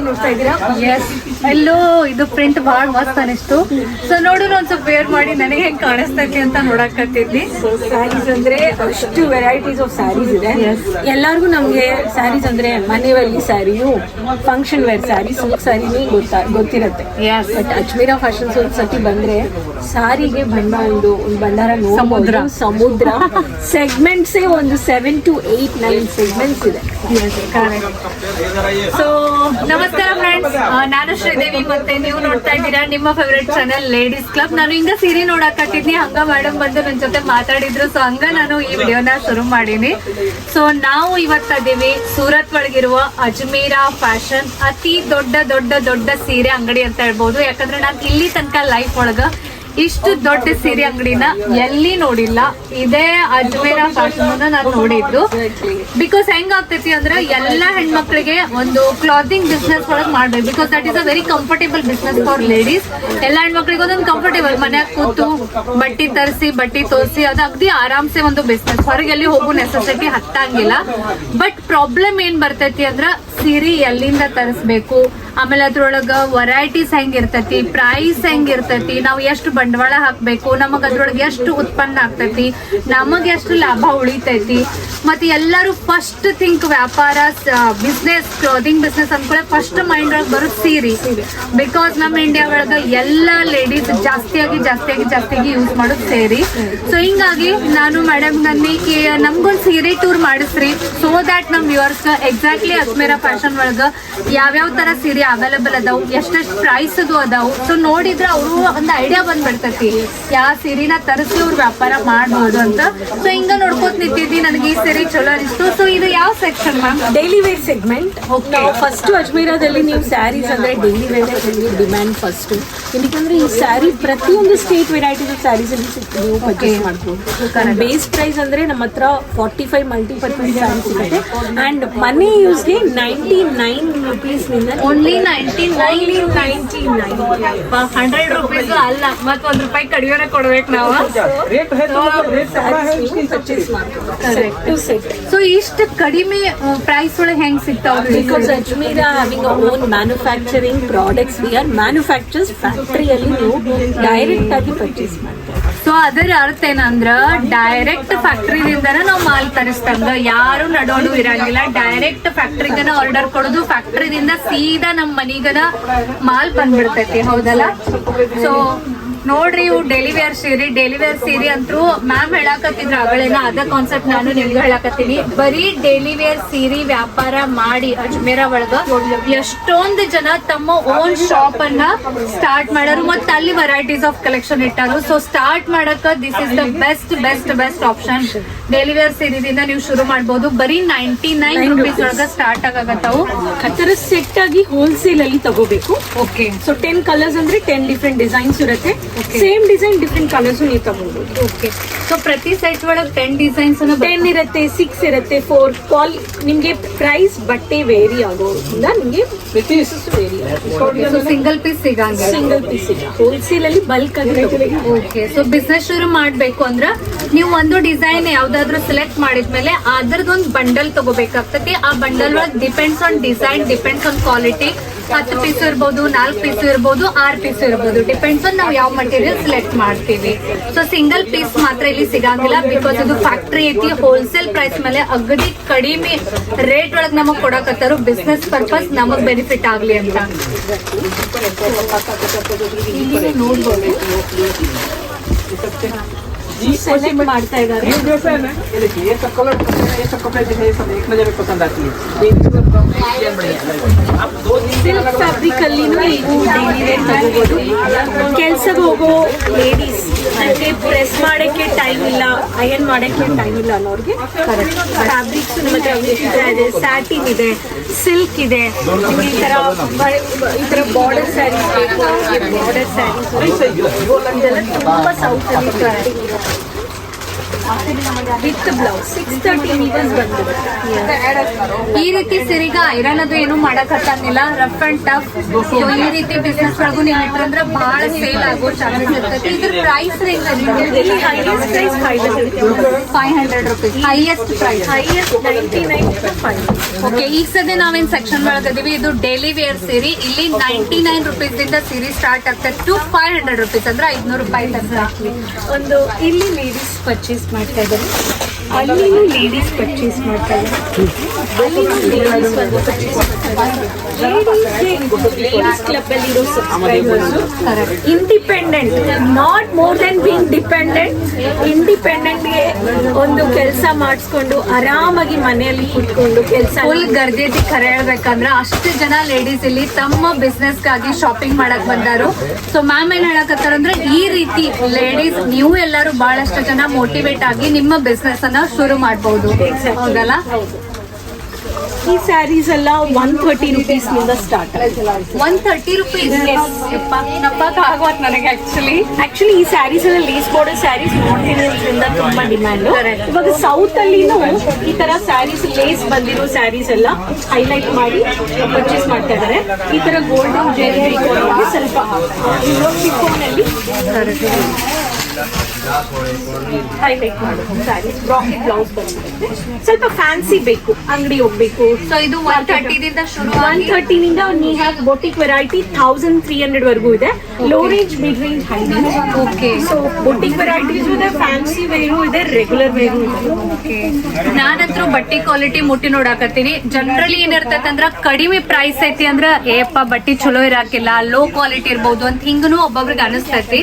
Madam sari ನೋಡ್ತಾ ಇದ್ದೀರಾ S ಎಲ್ಲೋ ಇದು ಪ್ರಿಂಟ್ ಬಹಳ ಮಸ್ತ್ ಅನಿಸ್ತು. ಸೊ ನೋಡು ಒಂದ್ ಸ್ವಲ್ಪ ವೇರ್ ಮಾಡಿ ನನಗೆ ಹೆಂಗ್ ಕಾಣಿಸ್ತೈತಿ ಅಂತ ನೋಡಕತ್ತಿದ್ನಿ ಸ್ಯಾರೀಸ್ ಅಂದ್ರೆ ಅಷ್ಟು ವೆರೈಟೀಸ್ ಆಫ್ ಸ್ಯಾರೀಸ್ ಇದೆ. ಎಲ್ಲಾರ್ಗು ನಮ್ಗೆ ಸ್ಯಾರೀಸ್ ಅಂದ್ರೆ ಮನೆಯಲ್ಲಿ ಸ್ಯಾರಿಯು ಫಂಕ್ಷನ್ ವೇರ್ ಸ್ಯಾರಿ ಸಿಲ್ಕ್ ಸ್ಯಾರಿನೇ ಗೊತ್ತಾ ಗೊತ್ತಿರತ್ತೆ. ಬಟ್ ಅಜ್ಮೀರಾ ಫ್ಯಾಷನ್ಸ್ ಒಂದ್ ಸತಿ ಬಂದ್ರೆ ಸಾರಿಗೆ ಬಣ್ಣ ಒಂದು ನೋಡ್ಬೋದು. ಸಮುದ್ರ. ಸಮುದ್ರ. ಸೆಗ್ಮೆಂಟ್ಸ್ ಒಂದು seven to eight nine segments ಇದೆ. ಸೊ ನಮಸ್ಕಾರ ಫ್ರೆಂಡ್ಸ್ ನಾನು ಶ್ರೀದೇವಿ ಮತ್ತೆ ನೀವು ನೋಡ್ತಾ ಇದ್ದೀರಾ ನಿಮ್ಮ ಫೇವ್ರೆಟ್ ಚಾನಲ್ ಲೇಡೀಸ್ ಕ್ಲಬ್ ನಾನು ಹಿಂಗ ಸೀರೆ ನೋಡಕತ್ತಿದ್ನಿ ಹಂಗ ಮೇಡಮ್ ಬಂದು ನನ್ ಜೊತೆ ಮಾತಾಡಿದ್ರು. ಸೊ ಹಂಗ ನಾನು ಈ ವಿಡಿಯೋನ ಶುರು ಮಾಡೀನಿ. ಸೊ ನಾವು ಇವತ್ತದೀವಿ ಸೂರತ್ ಒಳಗಿರುವ ಅಜ್ಮೀರಾ ಫ್ಯಾಷನ್ ಅತಿ ದೊಡ್ಡ ದೊಡ್ಡ ದೊಡ್ಡ ಸೀರೆ ಅಂಗಡಿ ಅಂತ ಹೇಳ್ಬೋದು. ಯಾಕಂದ್ರೆ ನಾನು ಇಲ್ಲಿ ತನಕ ಲೈಫ್ ಒಳಗ ಇಷ್ಟು ದೊಡ್ಡ ಸೀರೆ ಅಂಗಡಿನ ಎಲ್ಲಿ ನೋಡಿಲ್ಲ. ಇದೇ ಅಜ್ಮೇರ ಫ್ಯಾಷನ್ ನಾನು ನೋಡಿದ್ದು. ಬಿಕಾಸ್ ಹೆಂಗ್ ಆಗ್ತೈತಿ ಅಂದ್ರೆ ಎಲ್ಲಾ ಹೆಣ್ಮಕ್ಳಿಗೆ ಒಂದು ಕ್ಲಾತಿಂಗ್ ಬಿಸ್ನೆಸ್ ಒಳಗ್ ಮಾಡ್ಬೇಕು. Because that is a very comfortable business for ladies ಎಲ್ಲಾ ಹೆಣ್ಮಕ್ಳಿಗೆ ಒಂದೊಂದು ಕಂಫರ್ಟೇಬಲ್ ಮನ್ಯಾಗ ಕೂತು ಬಟ್ಟಿ ತರಿಸಿ, ಬಟ್ಟಿ ತೋರಿಸಿ, ಅದು ಅಗ್ದಿ ಆರಾಮ್ಸೆ ಒಂದು ಬಿಸ್ನೆಸ್ ಹೊರಗೆ ಎಲ್ಲಿ ಹೋಗೋ ನೆಸೆಸಿಟಿ ಹತ್ತಂಗಿಲ್ಲ. ಬಟ್ ಪ್ರಾಬ್ಲಮ್ ಏನ್ ಬರ್ತೈತಿ ಅಂದ್ರ ಸೀರೆ ಎಲ್ಲಿಂದ ತರಿಸ್ಬೇಕು? ಆಮೇಲೆ ಅದ್ರೊಳಗ ವರೈಟೀಸ್ ಹೆಂಗಿರ್ತೈತಿ? ಪ್ರೈಸ್ ಹೆಂಗಿರ್ತೈತಿ? ನಾವು ಎಷ್ಟು ಬಂಡವಾಳ ಹಾಕ್ಬೇಕು, ನಮಗ್ ಅದ್ರೊಳಗೆ ಎಷ್ಟು ಉತ್ಪನ್ನ ಆಗ್ತೈತಿ, ನಮಗ್ ಎಷ್ಟು ಲಾಭ ಉಳಿತೈತಿ. ಮತ್ತೆ ಎಲ್ಲರೂ ಫಸ್ಟ್ ಥಿಂಕ್ ವ್ಯಾಪಾರ ಬಿಸ್ನೆಸ್ ಕ್ಲೋದಿಂಗ್ ಬಿಸ್ನೆಸ್ ಅಂದ್ಕೊಳ್ಳೆ ಫಸ್ಟ್ ಮೈಂಡ್ ಒಳಗೆ ಬರೋದು ಸೀರೆ. ಬಿಕಾಸ್ ನಮ್ಮ ಇಂಡಿಯಾ ಒಳಗೆ ಎಲ್ಲ ಲೇಡೀಸ್ ಜಾಸ್ತಿಯಾಗಿ ಜಾಸ್ತಿಯಾಗಿ ಜಾಸ್ತಿಯಾಗಿ ಯೂಸ್ ಮಾಡೋದು ಸೇರಿ. ಸೊ ಹಿಂಗಾಗಿ ನಾನು ಮೇಡಮ್ ನನ್ನಿ ನಮ್ಗೊಂದು ಸೀರೆ ಟೂರ್ ಮಾಡಿಸ್ರಿ ಸೊ ದ್ಯಾಟ್ ನಮ್ ವ್ಯೂವರ್ಸ್ ಎಕ್ಸಾಕ್ಟ್ಲಿ ಅಜ್ಮೇರ ಫ್ಯಾಷನ್ ಒಳಗ ಯಾವ್ಯಾವ ತರ ಸೀರೆ ಅವೈಲೇಬಲ್ ಅದಾವು, ಎಷ್ಟೆಷ್ಟು ಪ್ರೈಸ್ ಅದು ಅದಾವು. ಸೊ ನೋಡಿದ್ರೆ ಅವರು ಒಂದು ಐಡಿಯಾ ಬಂದ್ಬಿಡ್ತೈತಿ ಯಾವ ಸೀರಿನ ತರಿಸಿ ಅವ್ರು ವ್ಯಾಪಾರ ಮಾಡ್ಬೋದು ಅಂತ. ಸೊ ಹಿಂಗ ನೋಡ್ಕೋತ ನಿಂತಿದ್ದಿ. ನನಗೆ ಈ ಸೀರೆ ಚಲೋ ಅನಿಸ್ತು. ಸೊ ಇದು ಯಾವ section ma'am daily wear segment. ನಾವು ಫಸ್ಟ್ ಅಜ್ಮೀರಾದಲ್ಲಿ ನೀವು ಸ್ಯಾರೀಸ್ ಅಂದ್ರೆ ಡೈಲಿ ವೇರ್ ಡಿಮ್ಯಾಂಡ್ ಫಸ್ಟ್ ಯಾಕಂದ್ರೆ ಈ ಸ್ಯಾರಿ ಪ್ರತಿಯೊಂದು ಸ್ಟೇಟ್ ವೆರೈಟಿ ಆಫ್ ಸ್ಯಾರೀಸ್ ಅಲ್ಲಿ ನೀವು ಪರ್ಚೇಸ್ ಮಾಡ್ಬೋದು. ಬೇಸ್ ಪ್ರೈಸ್ ಅಂದ್ರೆ ನಮ್ಮ ಹತ್ರ forty five multipurpose saree ಸಿಗುತ್ತೆ. ಅಂಡ್ ಯೂಸ್ ಯೂಸ್ಗೆ ninety nine ರುಪೀಸ್ನಿಂದ only ninety nine ninety nine hundred rupees ಅಲ್ಲ. ನಾಲ್ಕು ಒಂದ್ ರೂಪಾಯಿ ಕಡಿಮೆ ಕೊಡ್ಬೇಕು ನಾವು. ಸೊ ಇಷ್ಟು ಕಡಿಮೆ ಪ್ರೈಸ್ ಒಳಗೆ ಹೆಂಗ್ ಸಿಗ್ತಾವ because Ajmer having own manufacturing products we are manufacturers ಫ್ಯಾಕ್ಟರಿಯಲ್ಲಿ ನೀವು ಡೈರೆಕ್ಟ್ ಆಗಿ ಪರ್ಚೇಸ್ ಮಾಡ್ತೀವಿ. ಸೊ ಅದರ ಅರ್ಥ ಏನಂದ್ರ ಡೈರೆಕ್ಟ್ ಫ್ಯಾಕ್ಟ್ರಿದಿಂದನ ನಾವು ಮಾಲ್ ತರಿಸ್ತಂಗ ಯಾರು ನಡೋಡು ಇರಂಗಿಲ್ಲ. ಡೈರೆಕ್ಟ್ ಫ್ಯಾಕ್ಟ್ರಿಗನ ಆರ್ಡರ್ ಕೊಡೋದು ಫ್ಯಾಕ್ಟ್ರಿಯಿಂದ ಸೀದಾ ನಮ್ಮ ಮನಿಗನ ಮಾಲ್ ಬಂದ್ಬಿಡ್ತೈತಿ ಹೌದಲ್ಲ? ಸೊ ನೋಡ್ರಿ ಇವು ಡೆಲಿವೇರ್ ಸೀರಿ ಡೆಲಿವೇರ್ ಸೀರಿ ವೇರ್ ಸೀರೆ ಅಂತೂ ಮ್ಯಾಮ್ ಹೇಳಾಕತ್ತಿದ್ರ ಅವಳೇನ ಅದ ಕಾನ್ಸೆಪ್ಟ್ ನಾನು ನಿಮ್ಗೆ ಹೇಳಾಕತ್ತೀನಿ. ಬರೀ ಡೆಲಿವೇರ್ ಸೀರಿ ಸೀರೆ ವ್ಯಾಪಾರ ಮಾಡಿ ಅಜ್ಮೇರ ಒಳಗ ಎಷ್ಟೊಂದು ಜನ ತಮ್ಮ ಓನ್ ಶಾಪ್ ಅನ್ನ ಸ್ಟಾರ್ಟ್ ಮಾಡಾರು ಮತ್ತೆ ಅಲ್ಲಿ ವೆರೈಟೀಸ್ ಆಫ್ ಕಲೆಕ್ಷನ್ ಇಟ್ಟಾರು. ಸೊ ಸ್ಟಾರ್ಟ್ ಮಾಡಕ this is the best best best option daily wear ಸೀರಿದಿಂದ ನೀವು ಶುರು ಮಾಡಬಹುದು ಬರೀ ನೈಂಟಿ ನೈನ್ ರುಪೀಸ್ ಒಳಗ ಸ್ಟಾರ್ಟ್ ಆಗತ್ತಾವು ಅದರ ಸೆಟ್ ಆಗಿ ಹೋಲ್ಸೇಲ್ ಅಲ್ಲಿ ತಗೋಬೇಕು. ಓಕೆ ಸೊ ಟೆನ್ ಕಲರ್ಸ್ ಅಂದ್ರೆ ಟೆನ್ ಡಿಫ್ರೆಂಟ್ ಡಿಸೈನ್ಸ್ ಇರುತ್ತೆ. ಸೇಮ್ ಡಿಸೈನ್ ಡಿಫ್ರೆಂಟ್ ಕಲರ್ಸ್ ನೀವು ತಗೋಬಹುದು ಓಕೆ ಸೊ ಪ್ರತಿ ಸೆಟ್ ಒಳಗೆ ಟೆನ್ ಡಿಸೈನ್ಸ್ ಟೆನ್ ಇರುತ್ತೆ ಸಿಕ್ಸ್ ಇರುತ್ತೆ ಫೋರ್ ಕ್ವಾಲ್ ನಿಮ್ಗೆ ಪ್ರೈಸ್ ಬಟ್ಟೆ ವೇರಿ ಆಗೋದ್ರಿಂದ ನಿಮ್ಗೆ ಪೀಸಸ್ ವೇರಿ ಸಿಂಗಲ್ ಪೀಸ್ ಸಿಗಂಗಿಲ್ಲ. ಸಿಂಗಲ್ ಪೀಸ್ ಸಿಗ ಹೋಲ್ಸೇಲ್ ಅಲ್ಲಿ ಬಲ್ಕ್ ಆಗಿ ಓಕೆ ಸೊ ಬಿಸ್ನೆಸ್ ಶುರು ಮಾಡ್ಬೇಕು ಅಂದ್ರ ನೀವು ಒಂದು ಡಿಸೈನ್ ಯಾವ್ದಾದ್ರು ಸೆಲೆಕ್ಟ್ ಮಾಡಿದ್ಮೇಲೆ ಅದ್ರದ್ದೊಂದು ಬಂಡಲ್ ತಗೋಬೇಕಾಗ್ತತಿ. ಆ ಬಂಡಲ್ ಒಳಗೆ depends on design depends on quality ಹತ್ತು ಪೀಸ್ ಇರ್ಬೋದು ನಾಲ್ಕು ಪೀಸ್ ಇರ್ಬೋದು ಆರು ಪೀಸ್ ಇರ್ಬೋದು ಡಿಪೆಂಡ್ಸ್ ಆನ್ ನಾವು ಯಾವ ಮಟೀರಿಯಲ್ ಸೆಲೆಕ್ಟ್ ಮಾಡ್ತೀವಿ ಸೊ ಸಿಂಗಲ್ ಪೀಸ್ ಮಾತ್ರ ಇಲ್ಲಿ ಸಿಗಂಗಿಲ್ಲ ಬಿಕಾಸ್ ಇದು ಫ್ಯಾಕ್ಟ್ರಿ ಐತಿ ಹೋಲ್ಸೇಲ್ ಪ್ರೈಸ್ ಮೇಲೆ ಅಗದಿ ಕಡಿಮೆ ರೇಟ್ ಒಳಗೆ ನಮಗ್ ಕೊಡಕತ್ತಾರು ಬಿಸ್ನೆಸ್ ಪರ್ಪಸ್ ನಮಗ್ ಬೆನಿಫಿಟ್ ಆಗ್ಲಿ ಅಂತ ಇಲ್ಲಿ ನೋಡ್ಬೋದು ಸೆಲೆಕ್ಟ್ ಮಾಡ್ತಾ ಇದ್ದಾರೆ ये जैसा है ना ये देखिए ये सब कलर पसंद है ये सब कपड़े देखिए ये सब एक नजर में पसंद आती है ये इनके सब कम डिजाइन बढ़िया आप दो दिन ಸಿಲ್ಕ್ ಫ್ಯಾಬ್ರಿಕ್ ಅಲ್ಲಿ ನೀವು ಡೈಲಿ ವೇರ್ ತಗೋಬಹುದು ಕೆಲ್ಸಕ್ಕೆ ಹೋಗೋ ಲೇಡೀಸ್ ನನಗೆ ಪ್ರೆಸ್ ಮಾಡೋಕ್ಕೆ ಟೈಮ್ ಇಲ್ಲ ಅಯನ್ ಮಾಡೋಕ್ಕೆ ಟೈಮ್ ಇಲ್ಲ ಅನ್ನೋರಿಗೆ ಫ್ಯಾಬ್ರಿಕ್ಸ್ ಹತ್ರ ವಿಚಿತ್ರ ಇದೆ ಸ್ಯಾಟಿನ್ ಇದೆ ಸಿಲ್ಕ್ ಇದೆ. ನಿಮ್ಗೆ ಈ ಬ- ಈ ಥರ ಬಾರ್ಡರ್ ಸ್ಯಾರೀಸ್ ಬೇಕು ಬಾರ್ಡರ್ ಸ್ಯಾರೀಸ್ ಇದೆಲ್ಲ ತುಂಬಾ ಸೌತ್ ಅಲ್ಲಿ ಟ್ರೆಂಡಿಂಗ್ ಇದೆ with blouse. Six thirty metres ಬಂದಿದೆ ಈ ರೀತಿ ಸಿರಿಗ ಐರನ್ ಅದು ಏನು ಮಾಡಕ್ ಹತ್ತಂಗಿಲ್ಲ ರಫ್ ಅಂಡ್ ಟಫ್ ಈ ರೀತಿ ಬಿಸ್ನೆಸ್ ಒಳಗೂ ನೀವು ಇಟ್ರಂದ್ರೆ ಬಹಳ ಸೇಲ್ ಆಗೋ ಚಾನ್ಸಸ್ ಇರ್ತೈತಿ. ಇದ್ರ ಪ್ರೈಸ್ ಇಲ್ಲಿ highest price five hundred rupees highest price highest ninety nine five okay ಈಗ ಸದ್ಯ ನಾವೇನ್ ಸೆಕ್ಷನ್ ಒಳಗದೀವಿ ಇದು ಡೈಲಿ ವೇರ್ ಸೀರಿ ಇಲ್ಲಿ ನೈಂಟಿ ನೈನ್ ರುಪೀಸ್ ಇಂದ ಸೀರಿ ಸ್ಟಾರ್ಟ್ ಆಗ್ತದೆ ಟು ಫೈವ್ ಹಂಡ್ರೆಡ್ ರುಪೀಸ್ ಅಂದ್ರೆ ಐದ್ನೂರು ರೂಪಾಯಿ ಒಂದು ಇಲ್ಲಿ ಲೇಡೀಸ್ ಪರ್ಚೇಸ್ ಮಾಡ್ತಾ ಇದ್ದಾರೆ. ಅಲ್ಲಿನೂ ಲೇಡೀಸ್ ಪರ್ಚೇಸ್ ಮಾಡ್ತಾ ಇದ್ದಾರೆ. Ladies subscribers independent not more than being dependent ಇಂಡಿಪೆಂಡೆಂಟ್ಗೆ ಒಂದು ಕೆಲಸ ಮಾಡಿಸ್ಕೊಂಡು ಆರಾಮಾಗಿ ಮನೆಯಲ್ಲಿ ಕುತ್ಕೊಂಡು ಕೆಲಸ ಫುಲ್ ಗರ್ಜೆಟಿ ಕರೆ ಹೇಳ್ಬೇಕಂದ್ರೆ ಅಷ್ಟು ಜನ ಲೇಡೀಸ್ ಇಲ್ಲಿ ತಮ್ಮ ಬಿಸ್ನೆಸ್ಗಾಗಿ ಶಾಪಿಂಗ್ ಮಾಡಕ್ ಬಂದಾರು. ಸೊ ಮ್ಯಾಮ್ ಏನ್ ಹೇಳಕತ್ತಾರಂದ್ರೆ ಈ ರೀತಿ ಲೇಡೀಸ್ ನೀವು ಎಲ್ಲರೂ ಬಹಳಷ್ಟು ಜನ ಮೋಟಿವೇಟ್ ಆಗಿ ನಿಮ್ಮ ಬಿಸ್ನೆಸ್ ಅನ್ನ ಶುರು ಮಾಡಬಹುದು. ಹೌದಲ್ಲ? ಈ ಸ್ಯಾರೀಸ್ ಎಲ್ಲ ಒನ್ ತರ್ಟಿ ರುಪೀಸ್ನಿಂದ ಸ್ಟಾರ್ಟ್ ಒನ್ ತರ್ಟಿ ರುಪೀಸ್ ಆಗವತ್ ನನಗೆ ಆಕ್ಚುಲಿ ಆಕ್ಚುಲಿ ಈ ಸ್ಯಾರೀಸ್ ಎಲ್ಲ ಲೇಸ್ ಬಾರ್ಡರ್ ಸ್ಯಾರೀಸ್ ನೋಡ್ತಿರೋದ್ರಿಂದ ತುಂಬಾ ಡಿಮ್ಯಾಂಡ್. ಇವಾಗ ಸೌತ್ ಅಲ್ಲಿನೂ ಈ ತರ ಸ್ಯಾರೀಸ್ ಲೇಸ್ ಬಂದಿರೋ ಸ್ಯಾರೀಸ್ ಎಲ್ಲ ಹೈಲೈಟ್ ಮಾಡಿ ಪರ್ಚೇಸ್ ಮಾಡ್ತಾ ಇದಾರೆ. ಈ ತರ ಗೋಲ್ಡನ್ ಬೇಕು ಸ್ವಲ್ಪ ಅಲ್ಲಿ. ಬ್ರಾಕೆಟ್ ಬ್ಲೌಸ್ ಬಂದಿರುತ್ತೆ ಸ್ವಲ್ಪ ಫ್ಯಾನ್ಸಿ ಬೇಕು ಅಂಗಡಿ ಹೋಗ್ಬೇಕು ಸೊ ಇದು ಒನ್ ತರ್ಟಿದಿಂದ ಶುರು ಒನ್ ಆಗಿ ಥರ್ಟಿನಿಂದ ನೀ have boutique variety thousand three hundred ವರೆಗೂ ಇದೆ. Low range mid range high range okay so boutique varieties ಇದೆ ಫ್ಯಾನ್ಸಿ ವೇರು ಇದೆ ರೆಗ್ಯುಲರ್ ವೇರು ಇದೆ. ನಾನಂತರೂ ಬಟ್ಟೆ ಕ್ವಾಲಿಟಿ ಮುಟ್ಟಿ ನೋಡಾಕತ್ತೀನಿ. ಜನರಲಿ ಏನಿರ್ತೈತೆ ಅಂದ್ರ ಕಡಿಮೆ ಪ್ರೈಸ್ ಐತಿ ಅಂದ್ರ ಏಪ್ಪ ಬಟ್ಟೆ ಚಲೋ ಇರಾಕಿಲ್ಲ ಲೋ ಕ್ವಾಲಿಟಿ ಇರ್ಬೋದು ಅಂತ ಹಿಂಗನು ಒಬ್ಬೊಬ್ರಿಗೆ ಅನಿಸ್ತೈತಿ.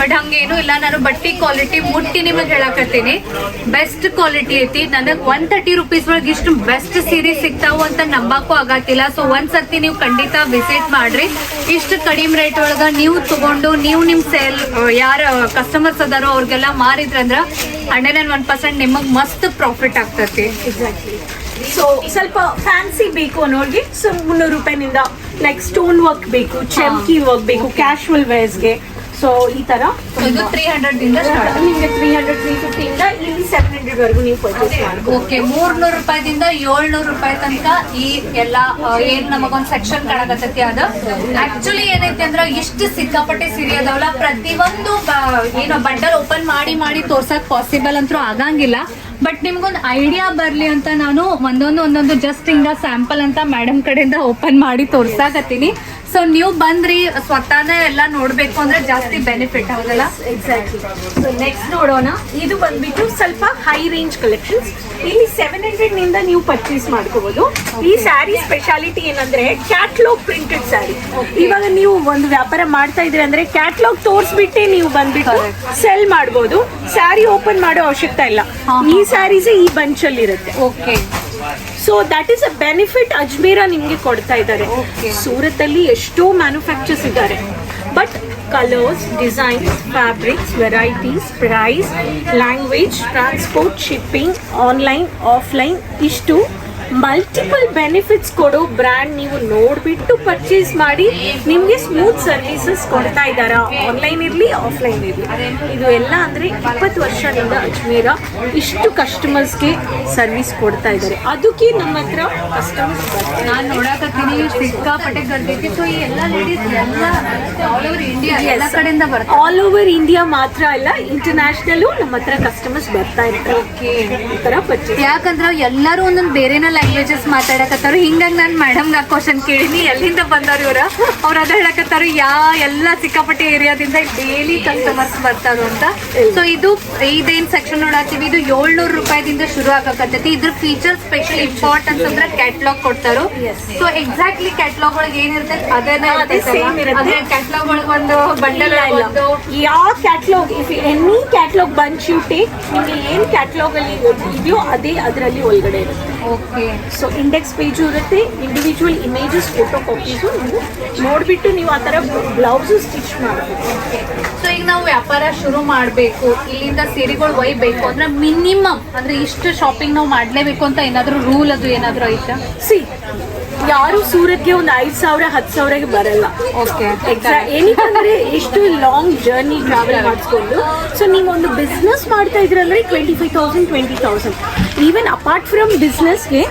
ಬಟ್ ಹಂಗೇನು ಇಲ್ಲ. ನಾನು ಬಟ್ಟಿ ಕ್ವಾಲಿಟಿ ಮುಟ್ಟಿ ನಿಮಗೆ ಹೇಳಕತ್ತೀನಿ. ಬೆಸ್ಟ್ ಕ್ವಾಲಿಟಿ ಐತಿ. ನನಗೆ ಒನ್ ತರ್ಟಿ ರುಪೀಸ್ ಒಳಗೆ ಇಷ್ಟು ಬೆಸ್ಟ್ ಸೀರೆ ಸಿಗ್ತಾವು ಅಂತ ನಂಬಕ್ಕೂ ಆಗತ್ತಿಲ್ಲ ಸೊ ಒಂದ್ ಸರ್ತಿ ನೀವು ಖಂಡಿತ ವಿಸಿಟ್ ಮಾಡ್ರಿ. ಇಷ್ಟು ಕಡಿಮೆ ರೇಟ್ ಒಳಗ ನೀವು ತಗೊಂಡು ನೀವು ನಿಮ್ ಸೇಲ್ ಯಾರ ಕಸ್ಟಮರ್ಸ್ ಅದಾರೋ ಅವ್ರಿಗೆಲ್ಲ ಮಾರಿದ್ರಂದ್ರ ಹಂಡ್ರೆಡ್ ಅಂಡ್ ಒನ್ ಪರ್ಸೆಂಟ್ ನಿಮಗೆ ಮಸ್ತ್ ಪ್ರಾಫಿಟ್ ಆಗ್ತೈತಿ. ಎಕ್ಸಾಕ್ಟ್ಲಿ ಸೊ ಸ್ವಲ್ಪ ಫ್ಯಾನ್ಸಿ ಬೇಕು ಅನ್ನೋರ್ಗೆ ಸೊ ಮುನ್ನೂರು ರೂಪಾಯಿನಿಂದ ಲೈಕ್ ಸ್ಟೋನ್ ವರ್ಕ್ ಬೇಕು ಚಮ್ಕಿ ವರ್ಕ್ ಬೇಕು ಕ್ಯಾಶುವಲ್ ವೇರ್ಸ್ಗೆ ಸೊ ಈ ತರ ಇದು ತ್ರೀ ಹಂಡ್ರೆಡ್ ನಿಮಗೆ ತ್ರೀ ಹಂಡ್ರೆಡ್ ತ್ರೀ ಫಿಫ್ಟಿಯಿಂದ ಇಲ್ಲಿ ಸೆವೆನ್ ಹಂಡ್ರೆಡ್ ವರೆಗೂ ನೀವು ಪರ್ಚೇಸ್ ಮಾಡಬಹುದು ಓಕೆ ಮೂರ್ನೂರು ರೂಪಾಯಿದಿಂದ ಏಳ್ನೂರು ರೂಪಾಯಿ ತನಕ ಈ ಎಲ್ಲ ಏನ್ ನಮಗೊಂದ್ ಸೆಕ್ಷನ್ ಕಾಣಕತ್ತೈತಿ ಅದ. ಆಕ್ಚುಲಿ ಏನೈತಿ ಅಂದ್ರ ಇಷ್ಟು ಸಿಕ್ಕಾಪಟ್ಟೆ ಸೀರೆ ಅದಾವಲ್ಲ ಪ್ರತಿಯೊಂದು ಏನೋ ಬಂಡಲ್ ಓಪನ್ ಮಾಡಿ ಮಾಡಿ ತೋರ್ಸಕ್ ಪಾಸಿಬಲ್ ಅಂತೂ ಆಗಂಗಿಲ್ಲ. ಬಟ್ ನಿಮ್ಗೊಂದು ಐಡಿಯಾ ಬರ್ಲಿ ಅಂತ ನಾನು ಒಂದೊಂದು ಒಂದೊಂದು ಜಸ್ಟ್ ಹಿಂಗ ಸ್ಯಾಂಪಲ್ ಅಂತ ಮೇಡಮ್ ಕಡೆಯಿಂದ ಓಪನ್ ಮಾಡಿ ತೋರ್ಸಾಕತ್ತೀನಿ. ಸೊ ನೀವು ಬಂದ್ರಿ ಸ್ವತಃನೇ ಎಲ್ಲ ನೋಡ್ಬೇಕು ಅಂದ್ರೆ ಜಾಸ್ತಿ ಬೆನಿಫಿಟ್ ಹೌದಲ್ಲ ಎಕ್ಸಾಕ್ಟ್ಲಿ ಸೊ ನೆಕ್ಸ್ಟ್ ನೋಡೋಣ. ಇದು ಬಂದ್ಬಿಟ್ಟು ಸ್ವಲ್ಪ ಹೈ ರೇಂಜ್ ಕಲೆಕ್ಷನ್ಸ್ ಇಲ್ಲಿ ಸೆವೆನ್ ಹಂಡ್ರೆಡ್ನಿಂದ ನೀವು ಪರ್ಚೇಸ್ ಮಾಡ್ಕೋಬಹುದು ಈ ಸ್ಯಾರಿ ಸ್ಪೆಷಾಲಿಟಿ ಏನಂದ್ರೆ ಕ್ಯಾಟ್ಲಾಗ್ ಪ್ರಿಂಟೆಡ್ ಸ್ಯಾರಿ ಇವಾಗ ನೀವು ಒಂದು ವ್ಯಾಪಾರ ಮಾಡ್ತಾ ಇದ್ರಿ ಅಂದ್ರೆ ಕ್ಯಾಟ್ಲಾಗ್ ತೋರಿಸ್ಬಿಟ್ಟೆ ನೀವು ಬಂದ್ಬಿಟ್ಟು ಸೆಲ್ ಮಾಡ್ಬೋದು. ಸ್ಯಾರಿ ಓಪನ್ ಮಾಡೋ ಅವಶ್ಯಕತೆ ಇಲ್ಲ. ಈ ಸ್ಯಾರೀಸ್ ಈ ಬಂಚ್ ಅಲ್ಲಿ ಇರುತ್ತೆ. Okay so that is a benefit Ajmera ನಿಮ್ಗೆ ಕೊಡ್ತಾ ಇದ್ದಾರೆ Okay. ಸೂರತ್ ಅಲ್ಲಿ ಎಷ್ಟೋ ಮ್ಯಾನುಫ್ಯಾಕ್ಚರ್ಸ್ ಇದ್ದಾರೆ but colours designs fabrics varieties price language transport shipping online offline ಇಷ್ಟು ಮಲ್ಟಿಪಲ್ ಬೆನಿಫಿಟ್ಸ್ ಕೊಡೋ ಬ್ರ್ಯಾಂಡ್ ನೀವು ನೋಡ್ಬಿಟ್ಟು ಪರ್ಚೇಸ್ ಮಾಡಿ ನಿಮ್ಗೆ ಸ್ಮೂತ್ ಸರ್ವಿಸಸ್ ಕೊಡ್ತಾ ಇದ್ದಾರಾ? ಆನ್ಲೈನ್ ಇರಲಿ ಆಫ್ಲೈನ್ ಇರಲಿ. ಇದು ಎಲ್ಲ ಅಂದ್ರೆ ಇಪ್ಪತ್ತು ವರ್ಷದಿಂದ ಅಜ್ಮೀರ ಇಷ್ಟು ಕಸ್ಟಮರ್ಸ್ಗೆ ಸರ್ವಿಸ್ ಕೊಡ್ತಾ ಇದ್ದಾರೆ. ಅದಕ್ಕೆ ನಮ್ಮ ಹತ್ರ ಕಸ್ಟಮರ್ಸ್ ನಾನು ನೋಡಕತ್ತೀನಿ ಸಿಕ್ಕಾಪಟ್ಟೆ ಗರ್ದೈತಿ ಸೊ ಈ ಎಲ್ಲ ಲೇಡೀಸ್ ಎಲ್ಲ ಆಲ್ ಓವರ್ ಇಂಡಿಯಾ ಎಲ್ಲ ಕಡೆಯಿಂದ ಬರ್ತಾರೆ. ಆಲ್ ಓವರ್ ಇಂಡಿಯಾ ಮಾತ್ರ ಅಲ್ಲ ಇಂಟರ್ನ್ಯಾಷನಲ್ ನಮ್ಮ ಹತ್ರ ಕಸ್ಟಮರ್ಸ್ ಬರ್ತಾ ಇರ್ತಾರೆ. ಈ ಪರ್ಚೇಸ್ ಯಾಕಂದ್ರ ಎಲ್ಲರೂ ಒಂದೊಂದು ಬೇರೆನ ಲ್ಯಾಂಗ್ವೇಜಸ್ ಮಾತಾಡಕತ್ತಾರ ಹಿಂಗಾಗಿ ನಾನು ಮೇಡಮ್ ನಾ ಕ್ವಶನ್ ಕೇಳಿನಿ. ಎಲ್ಲಿಂದ ಬಂದವ್ರು ಇವ್ರ? ಅವ್ರ ಅದ ಹೇಳಕತ್ತಾರ ಯಾ ಎಲ್ಲ ಸಿಕ್ಕಾಪಟ್ಟೆ ಏರಿಯಾದಿಂದ ಡೈಲಿ ಕಸ್ಟಮರ್ಸ್ ಬರ್ತಾರ ಅಂತ. ಸೊ ಇದು ಇದೇನ್ ಸೆಕ್ಷನ್ ನೋಡತ್ತೀವಿ? ಇದು ಏಳ್ನೂರು ರೂಪಾಯಿದಿಂದ ಶುರು ಆಗಕತ್ತೈತಿ. ಇದ್ರ ಫೀಚರ್ ಸ್ಪೆಷಲ್ ಇಂಪಾರ್ಟೆನ್ಸ್ ಅಂದ್ರೆ ಕ್ಯಾಟ್ಲಾಗ್ ಕೊಡ್ತಾರೋ. ಸೊ ಎಕ್ಸಾಕ್ಟ್ಲಿ ಕ್ಯಾಟ್ಲಾಗ್ ಒಳಗೆ ಏನಿರ್ತೈತೆ ಅದೇನೇ ಅದೇ ಕ್ಯಾಟ್ಲಾಗ್ ಒಳಗೆ ಒಂದು ಬಂಡಲ್ ಯಾವ catalogue if any catalogue bunch you take ನಿಮಗೆ ಏನ್ ಕ್ಯಾಟ್ಲಾಗ್ ಅಲ್ಲಿ ಇದೆಯೋ ಅದೇ ಅದರಲ್ಲಿ ಒಳಗಡೆ ಇರುತ್ತೆ. ಓಕೆ ಸೊ ಇಂಡೆಕ್ಸ್ ಪೇಜು ಇರುತ್ತೆ. ಇಂಡಿವಿಜುವಲ್ ಇಮೇಜಸ್ ಫೋಟೋ ಕಾಪೀಸು ನೀವು ನೋಡ್ಬಿಟ್ಟು ನೀವು ಆ ಥರ ಬ್ಲೌಸು ಸ್ಟಿಚ್ ಮಾಡಬೇಕು ಸೊ ಈಗ ನಾವು ವ್ಯಾಪಾರ ಶುರು ಮಾಡಬೇಕು. ಇಲ್ಲಿಂದ ಸೀರೆಗಳು ಒಯ್ಬೇಕು. ಅಂದ್ರೆ ಮಿನಿಮಮ್ ಅಂದ್ರೆ ಇಷ್ಟು ಶಾಪಿಂಗ್ ನಾವು ಮಾಡಲೇಬೇಕು ಅಂತ ಏನಾದರೂ ರೂಲ್ ಅದು ಏನಾದರೂ ಐತಾ? ಸಿ ಯಾರು ಸೂರತ್ಗೆ ಒಂದು ಐದ್ ಸಾವಿರ ಹತ್ತು ಸಾವಿರಕ್ಕೆ ಬರಲ್ಲ. ಓಕೆ ಏನಕ್ಕಂದ್ರೆ ಎಷ್ಟು ಲಾಂಗ್ ಜರ್ನಿ ಟ್ರಾವೆಲ್ ಮಾಡಿಸ್ಕೊಂಡು ಸೊ ನೀವು ಒಂದು ಬಿಸ್ನೆಸ್ ಮಾಡ್ತಾ ಇದ್ರಂದ್ರೆ twenty five thousand twenty thousand even apart from ಬಿಸ್ನೆಸ್ಗೆ